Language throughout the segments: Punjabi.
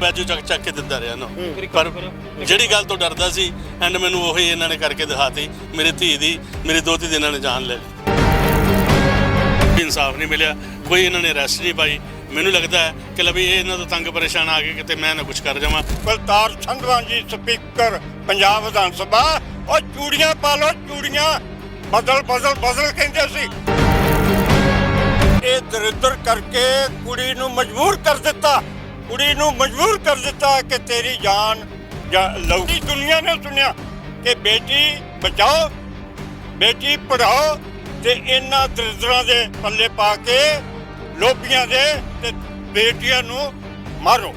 ਵੈਜੂ ਚੱਕ ਚੱਕ ਕੇ ਦਿੰਦਾ ਰਿਹਾ ਨਾ। ਪਰ ਜਿਹੜੀ ਗੱਲ ਤੋਂ ਡਰਦਾ ਸੀ ਐਂਡ ਮੈਨੂੰ ਉਹੀ ਇਹਨਾਂ ਨੇ ਕਰਕੇ ਦਿਖਾਤੀ ਮੇਰੀ ਧੀ ਦੀ ਮੇਰੀ ਦੋਤੀ ਦੀ ਇਹਨਾਂ ਨੇ ਜਾਨ ਲੈ ਲਈ। ਇਨਸਾਫ ਨਹੀਂ ਮਿਲਿਆ ਕੋਈ ਇਹਨਾਂ ਨੇ ਅਰੈਸਟ ਨਹੀਂ ਪਾਈ। ਮੈਨੂੰ ਲੱਗਦਾ ਹੈ ਕਿ ਲਵੀ ਇਹ ਇਹਨਾਂ ਤੋਂ ਤੰਗ ਪਰੇਸ਼ਾਨ ਆ ਗਏ ਕਿਤੇ ਮੈਂ ਨਾ ਕੁਝ ਕਰ ਜਾਵਾਂ। ਬਲਤਾਰ ਸੰਧਵਾਂ ਜੀ ਸਪੀਕਰ ਪੰਜਾਬ ਵਿਧਾਨ ਸਭਾ ਉਹ ਚੂੜੀਆਂ ਪਾ ਲਓ ਚੂੜੀਆਂ। ਬਦਲ ਬਦਲ ਬਦਲ ਕਹਿੰਦੇ ਸੀ। ਇਹ ਦਰਿਦਰ ਕਰਕੇ ਕੁੜੀ ਨੂੰ ਮਜਬੂਰ ਕਰ ਦਿੱਤਾ। ਕੁੜੀ ਨੂੰ ਮਜਬੂਰ ਕਰ ਦਿੱਤਾ ਕਿ ਤੇਰੀ ਜਾਨ ਜਾਂ ਲਊਗੀ ਦੁਨੀਆ ਨੇ ਸੁਣਿਆ ਕਿ ਬੇਟੀ ਬਚਾਓ, ਬੇਟੀ ਪੜਾਓ ਤੇ ਇਹਨਾਂ ਦਰਿਦਰਾਂ ਦੇ ਪੱਲੇ ਪਾ ਕੇ ਲੋਭੀਆਂ ਦੇ ਤੇ ਬੇਟੀਆਂ ਨੂੰ ਮਾਰੋ।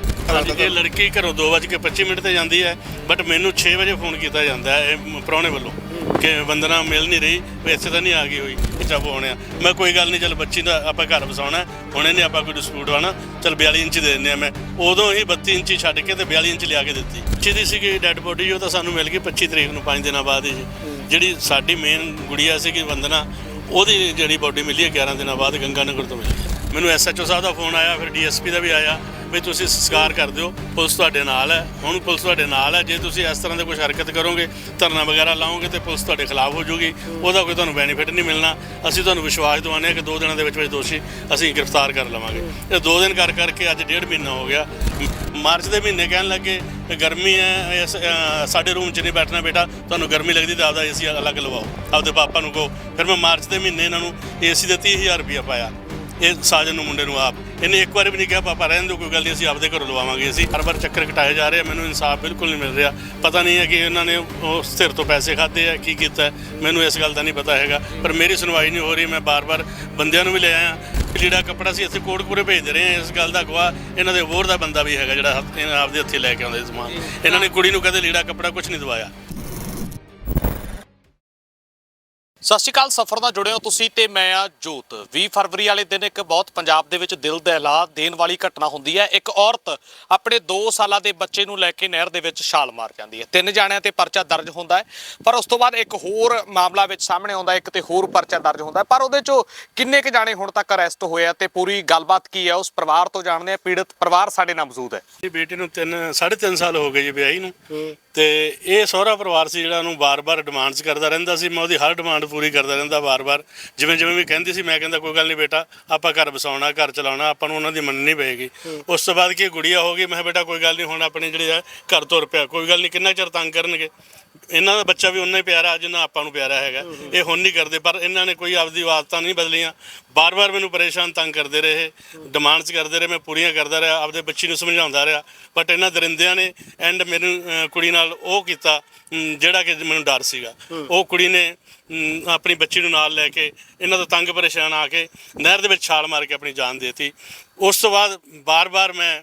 ਇਹ ਲੜਕੀ ਘਰੋਂ 2:25 ਮਿੰਟ ਤੇ ਜਾਂਦੀ ਹੈ ਬਟ ਮੈਨੂੰ 6 ਵਜੇ ਫੋਨ ਕੀਤਾ ਜਾਂਦਾ ਹੈ, ਇਹ ਪ੍ਰਾਹੁਣੇ ਵੱਲੋਂ। ਕਿ ਵੰਦਨਾ ਮਿਲ ਨਹੀਂ ਰਹੀ, ਵੀ ਇੱਥੇ ਤਾਂ ਨਹੀਂ ਆ ਗਈ ਹੋਈ ਚੱਬ ਹੋਣਿਆ ਮੈਂ ਕੋਈ ਗੱਲ ਨਹੀਂ, ਚੱਲ ਬੱਚੀ ਦਾ ਆਪਾਂ ਘਰ ਵਸਾਉਣਾ ਹੁਣੇ ਨਹੀਂ ਆਪਾਂ ਕੋਈ ਡਿਸਪਿਊਟ ਆਣਾ ਚੱਲ 42 ਇੰਚ ਦੇ ਦਿੰਦੇ ਆ ਮੈਂ। ਉਦੋਂ ਹੀ 32 ਇੰਚੀ ਛੱਡ ਕੇ ਤੇ 42 ਇੰਚ ਲਿਆ ਕੇ ਦਿੱਤੀ। ਜਿਹਦੀ ਸੀਗੀ ਡੈੱਡ ਬੋਡੀ ਉਹ ਤਾਂ ਸਾਨੂੰ ਮਿਲ ਗਈ 25 ਤਰੀਕ ਨੂੰ 5 ਦਿਨਾਂ ਬਾਅਦ ਹੀ। ਜਿਹੜੀ ਸਾਡੀ ਮੇਨ ਗੁੜੀਆ ਸੀਗੀ ਵੰਦਨਾ ਉਹਦੀ ਜਿਹੜੀ ਬੋਡੀ ਮਿਲੀ ਹੈ 11 ਦਿਨਾਂ ਬਾਅਦ ਗੰਗਾ ਨਗਰ ਤੋਂ ਮਿਲੀ। ਮੈਨੂੰ ਐਸਐਚਓ ਸਾਹਿਬ ਦਾ ਫੋਨ ਆਇਆ, ਫਿਰ ਡੀਐਸਪੀ ਦਾ ਵੀ ਆਇਆ। ਵੀ ਤੁਸੀਂ ਸੰਸਕਾਰ ਕਰ ਦਿਓ ਪੁਲਿਸ ਤੁਹਾਡੇ ਨਾਲ ਹੈ। ਹੁਣ ਪੁਲਿਸ ਤੁਹਾਡੇ ਨਾਲ ਹੈ। ਜੇ ਤੁਸੀਂ ਇਸ ਤਰ੍ਹਾਂ ਦੇ ਕੋਈ ਹਰਕਤ ਕਰੋਗੇ, ਧਰਨਾ ਵਗੈਰਾ ਲਾਓਗੇ ਤੇ ਪੁਲਿਸ ਤੁਹਾਡੇ ਖਿਲਾਫ ਹੋ ਜਾਊਗੀ ਉਹਦਾ ਕੋਈ ਤੁਹਾਨੂੰ ਬੈਨੀਫਿਟ ਨਹੀਂ ਮਿਲਣਾ। ਅਸੀਂ ਤੁਹਾਨੂੰ ਵਿਸ਼ਵਾਸ ਦਿਵਾਉਂਦੇ ਹਾਂ ਕਿ ਦੋ ਦਿਨਾਂ ਦੇ ਵਿੱਚ ਵਿੱਚ ਦੋਸ਼ੀ ਅਸੀਂ ਗ੍ਰਿਫਤਾਰ ਕਰ ਲਵਾਂਗੇ। ਇਹ ਦੋ ਦਿਨ ਕਰ ਕਰਕੇ ਅੱਜ ਡੇਢ ਮਹੀਨਾ ਹੋ ਗਿਆ। ਮਾਰਚ ਦੇ ਮਹੀਨੇ ਕਹਿਣ ਲੱਗੇ ਗਰਮੀ ਹੈ ਸਾਡੇ ਰੂਮ 'ਚ ਨਹੀਂ ਬੈਠਣਾ ਬੇਟਾ। ਤੁਹਾਨੂੰ ਗਰਮੀ ਲੱਗਦੀ ਤਾਂ ਆਪਦਾ ਏਸੀ ਅਲੱਗ ਲਵਾਓ। ਆਪਦੇ ਪਾਪਾ ਨੂੰ ਕਹੋ। ਫਿਰ ਮੈਂ ਮਾਰਚ ਦੇ ਮਹੀਨੇ ਇਹਨਾਂ ਨੂੰ ਏਸੀ ਦੇ 30000 ਰੁਪਇਆ ਪਾਇਆ। ਇਹ ਸਾਜਨ ਨੂੰ ਮੁੰਡੇ ਨੂੰ ਆਪ। ਇਹਨੇ ਇੱਕ ਵਾਰ ਵੀ ਨਹੀਂ ਕਿਹਾ, ਪਾਪਾ, ਰਹਿਣ ਦਿਓ, ਕੋਈ ਗੱਲ ਨਹੀਂ, ਅਸੀਂ ਆਪਦੇ ਘਰੋਂ ਲਵਾਵਾਂਗੇ ਅਸੀਂ। ਹਰ ਵਾਰ ਚੱਕਰ ਕਟਾਏ ਜਾ ਰਹੇ ਆ, ਮੈਨੂੰ ਇਨਸਾਫ ਬਿਲਕੁਲ ਨਹੀਂ ਮਿਲ ਰਿਹਾ। ਪਤਾ ਨਹੀਂ ਹੈ ਕਿ ਇਹਨਾਂ ਨੇ ਉਹ ਸਿਰ ਤੋਂ ਪੈਸੇ ਖਾਦੇ ਆ, ਕੀ ਕੀਤਾ ਮੈਨੂੰ ਇਸ ਗੱਲ ਦਾ ਨਹੀਂ ਪਤਾ ਹੈਗਾ, ਪਰ ਮੇਰੀ ਸੁਣਵਾਈ ਨਹੀਂ ਹੋ ਰਹੀ। ਮੈਂ ਬਾਰ-ਬਾਰ ਬੰਦਿਆਂ ਨੂੰ ਵੀ ਲੈ ਆਇਆ। ਜਿਹੜਾ ਕੱਪੜਾ ਸੀ ਇੱਥੇ ਕੋਟਕਪੂਰੇ ਭੇਜਦੇ ਰਹੇ ਆ ਇਸ ਗੱਲ ਦਾ ਗਵਾਹ ਇਹਨਾਂ ਦੇ ਹੋਰ ਦਾ ਬੰਦਾ ਵੀ ਹੈਗਾ ਜਿਹੜਾ ਹੱਥ- ਇਹਨਾਂ ਆਪਦੇ ਹੱਥੇ ਲੈ ਕੇ ਆਉਂਦੇ ਸਮਾਨ। ਇਹਨਾਂ ਨੇ ਕੁੜੀ ਨੂੰ ਕਦੇ ਲੀੜਾ ਕੱਪੜਾ ਕੁਝ ਨਹੀਂ ਦਵਾਇਆ। ਸਤਿ ਸ਼੍ਰੀ ਅਕਾਲ ਸਫਰ ਨਾਲ ਜੁੜੇ ਹੋ ਤੁਸੀਂ ਤੇ ਮੈਂ ਆ ਜੋਤ। 20 ਫਰਵਰੀ ਵਾਲੇ ਦਿਨ ਇੱਕ ਬਹੁਤ ਪੰਜਾਬ ਦੇ ਵਿੱਚ ਦਿਲ ਦਹਿਲਾ ਦੇਣ ਵਾਲੀ ਘਟਨਾ ਹੁੰਦੀ ਹੈ। ਇੱਕ ਔਰਤ ਆਪਣੇ 2 ਸਾਲਾਂ ਦੇ ਬੱਚੇ ਨੂੰ ਲੈ ਕੇ ਨਹਿਰ ਦੇ ਵਿੱਚ ਛਾਲ ਮਾਰ ਜਾਂਦੀ ਹੈ। ਤਿੰਨ ਜਾਣਿਆਂ ਤੇ ਪਰਚਾ ਦਰਜ ਹੁੰਦਾ ਹੈ ਪਰ ਉਸ ਤੋਂ ਬਾਅਦ ਇੱਕ ਹੋਰ ਮਾਮਲਾ ਵਿੱਚ ਸਾਹਮਣੇ ਆਉਂਦਾ ਇੱਕ ਤੇ ਹੋਰ ਪਰਚਾ ਦਰਜ ਹੁੰਦਾ ਹੈ। ਪਰ ਉਹਦੇ ਚੋਂ ਕਿੰਨੇ ਕੁ ਜਾਣੇ ਹੁਣ ਤੱਕ ਅਰੈਸਟ ਹੋਏ ਆ ਤੇ ਪੂਰੀ ਗੱਲਬਾਤ ਕੀ ਹੈ ਉਸ ਪਰਿਵਾਰ ਤੋਂ ਜਾਣਦੇ ਆ ਪੀੜਤ ਪਰਿਵਾਰ ਸਾਡੇ ਨਾਲ ਮੌਜੂਦ ਹੈ। ਇਹ ਬੇਟੀ ਨੂੰ 3 3.5 ਸਾਲ ਹੋ ਗਏ ਜੀ ਵਿਆਹੀ ਨੂੰ। ਤੇ ਇਹ ਸਹੁਰਾ ਪਰਿਵਾਰ ਸੀ ਜਿਹੜਾ ਉਹਨੂੰ ਬਾਰ-ਬਾਰ ਡਿਮਾਂਡਸ ਕਰਦਾ ਰਹਿੰਦਾ ਸੀ ਮੈਂ ਉਹਦੀ ਹਰ ਡਿਮਾਂਡ ਪੂਰੀ ਕਰਦਾ ਰਹਿੰਦਾ ਬਾਰ-ਬਾਰ ਜਿਵੇਂ ਜਿਵੇਂ ਵੀ ਕਹਿੰਦੀ ਸੀ ਮੈਂ ਕਹਿੰਦਾ ਕੋਈ ਗੱਲ ਨਹੀਂ ਬੇਟਾ ਆਪਾਂ ਘਰ ਵਸਾਉਣਾ ਘਰ ਚਲਾਉਣਾ ਆਪਾਂ ਨੂੰ ਉਹਨਾਂ ਦੀ ਮੰਨਣੀ ਪਏਗੀ। ਉਸ ਤੋਂ ਬਾਅਦ ਕੀ ਗੁੜੀਆ ਹੋ ਗਈ? ਮੈਂ ਕਿਹਾ ਬੇਟਾ ਕੋਈ ਗੱਲ ਨਹੀਂ ਹੁਣ ਆਪਣੇ ਜਿਹੜੇ ਆ ਘਰ ਤੁਰ ਪਿਆ ਕੋਈ ਗੱਲ ਨਹੀਂ ਕਿੰਨਾ ਚਿਰ ਤੰਗ ਕਰਨਗੇ? ਇਹਨਾਂ ਦਾ ਬੱਚਾ ਵੀ ਉਨਾ ਹੀ ਪਿਆਰਾ, ਜਿੰਨਾ ਆਪਾਂ ਨੂੰ ਪਿਆਰਾ ਹੈਗਾ। ਇਹ ਹੁਣ ਨਹੀਂ ਕਰਦੇ, ਪਰ ਇਹਨਾਂ ਨੇ ਕੋਈ ਆਪਦੀ ਆਦਤਾਂ ਨਹੀਂ ਬਦਲੀਆਂ। ਬਾਰ-ਬਾਰ ਮੈਨੂੰ ਪਰੇਸ਼ਾਨ ਤੰਗ ਕਰਦੇ ਰਹੇ ਡਿਮਾਂਡਸ ਕਰਦੇ ਰਹੇ, ਮੈਂ ਪੂਰੀਆਂ ਕਰਦਾ ਰਿਹਾ, ਆਪਦੇ ਬੱਚੀ ਨੂੰ ਸਮਝਾਉਂਦਾ ਰਿਹਾ। ਬਟ ਇਹਨਾਂ ਦਰਿੰਦਿਆਂ ਨੇ ਐਂਡ ਮੈਨੂੰ ਕੁੜੀ ਨਾਲ ਉਹ ਕੀਤਾ ਜਿਹੜਾ ਕਿ ਮੈਨੂੰ ਡਰ ਸੀਗਾ। ਉਹ ਕੁੜੀ ਨੇ ਆਪਣੀ ਬੱਚੀ ਨੂੰ ਨਾਲ ਲੈ ਕੇ, ਇਹਨਾਂ ਤੋਂ ਤੰਗ ਪਰੇਸ਼ਾਨ ਆ ਕੇ ਨਹਿਰ ਦੇ ਵਿੱਚ ਛਾਲ ਮਾਰ ਕੇ ਆਪਣੀ ਜਾਨ ਦੇਤੀ। ਉਸ ਤੋਂ ਬਾਅਦ ਬਾਰ-ਬਾਰ ਮੈਂ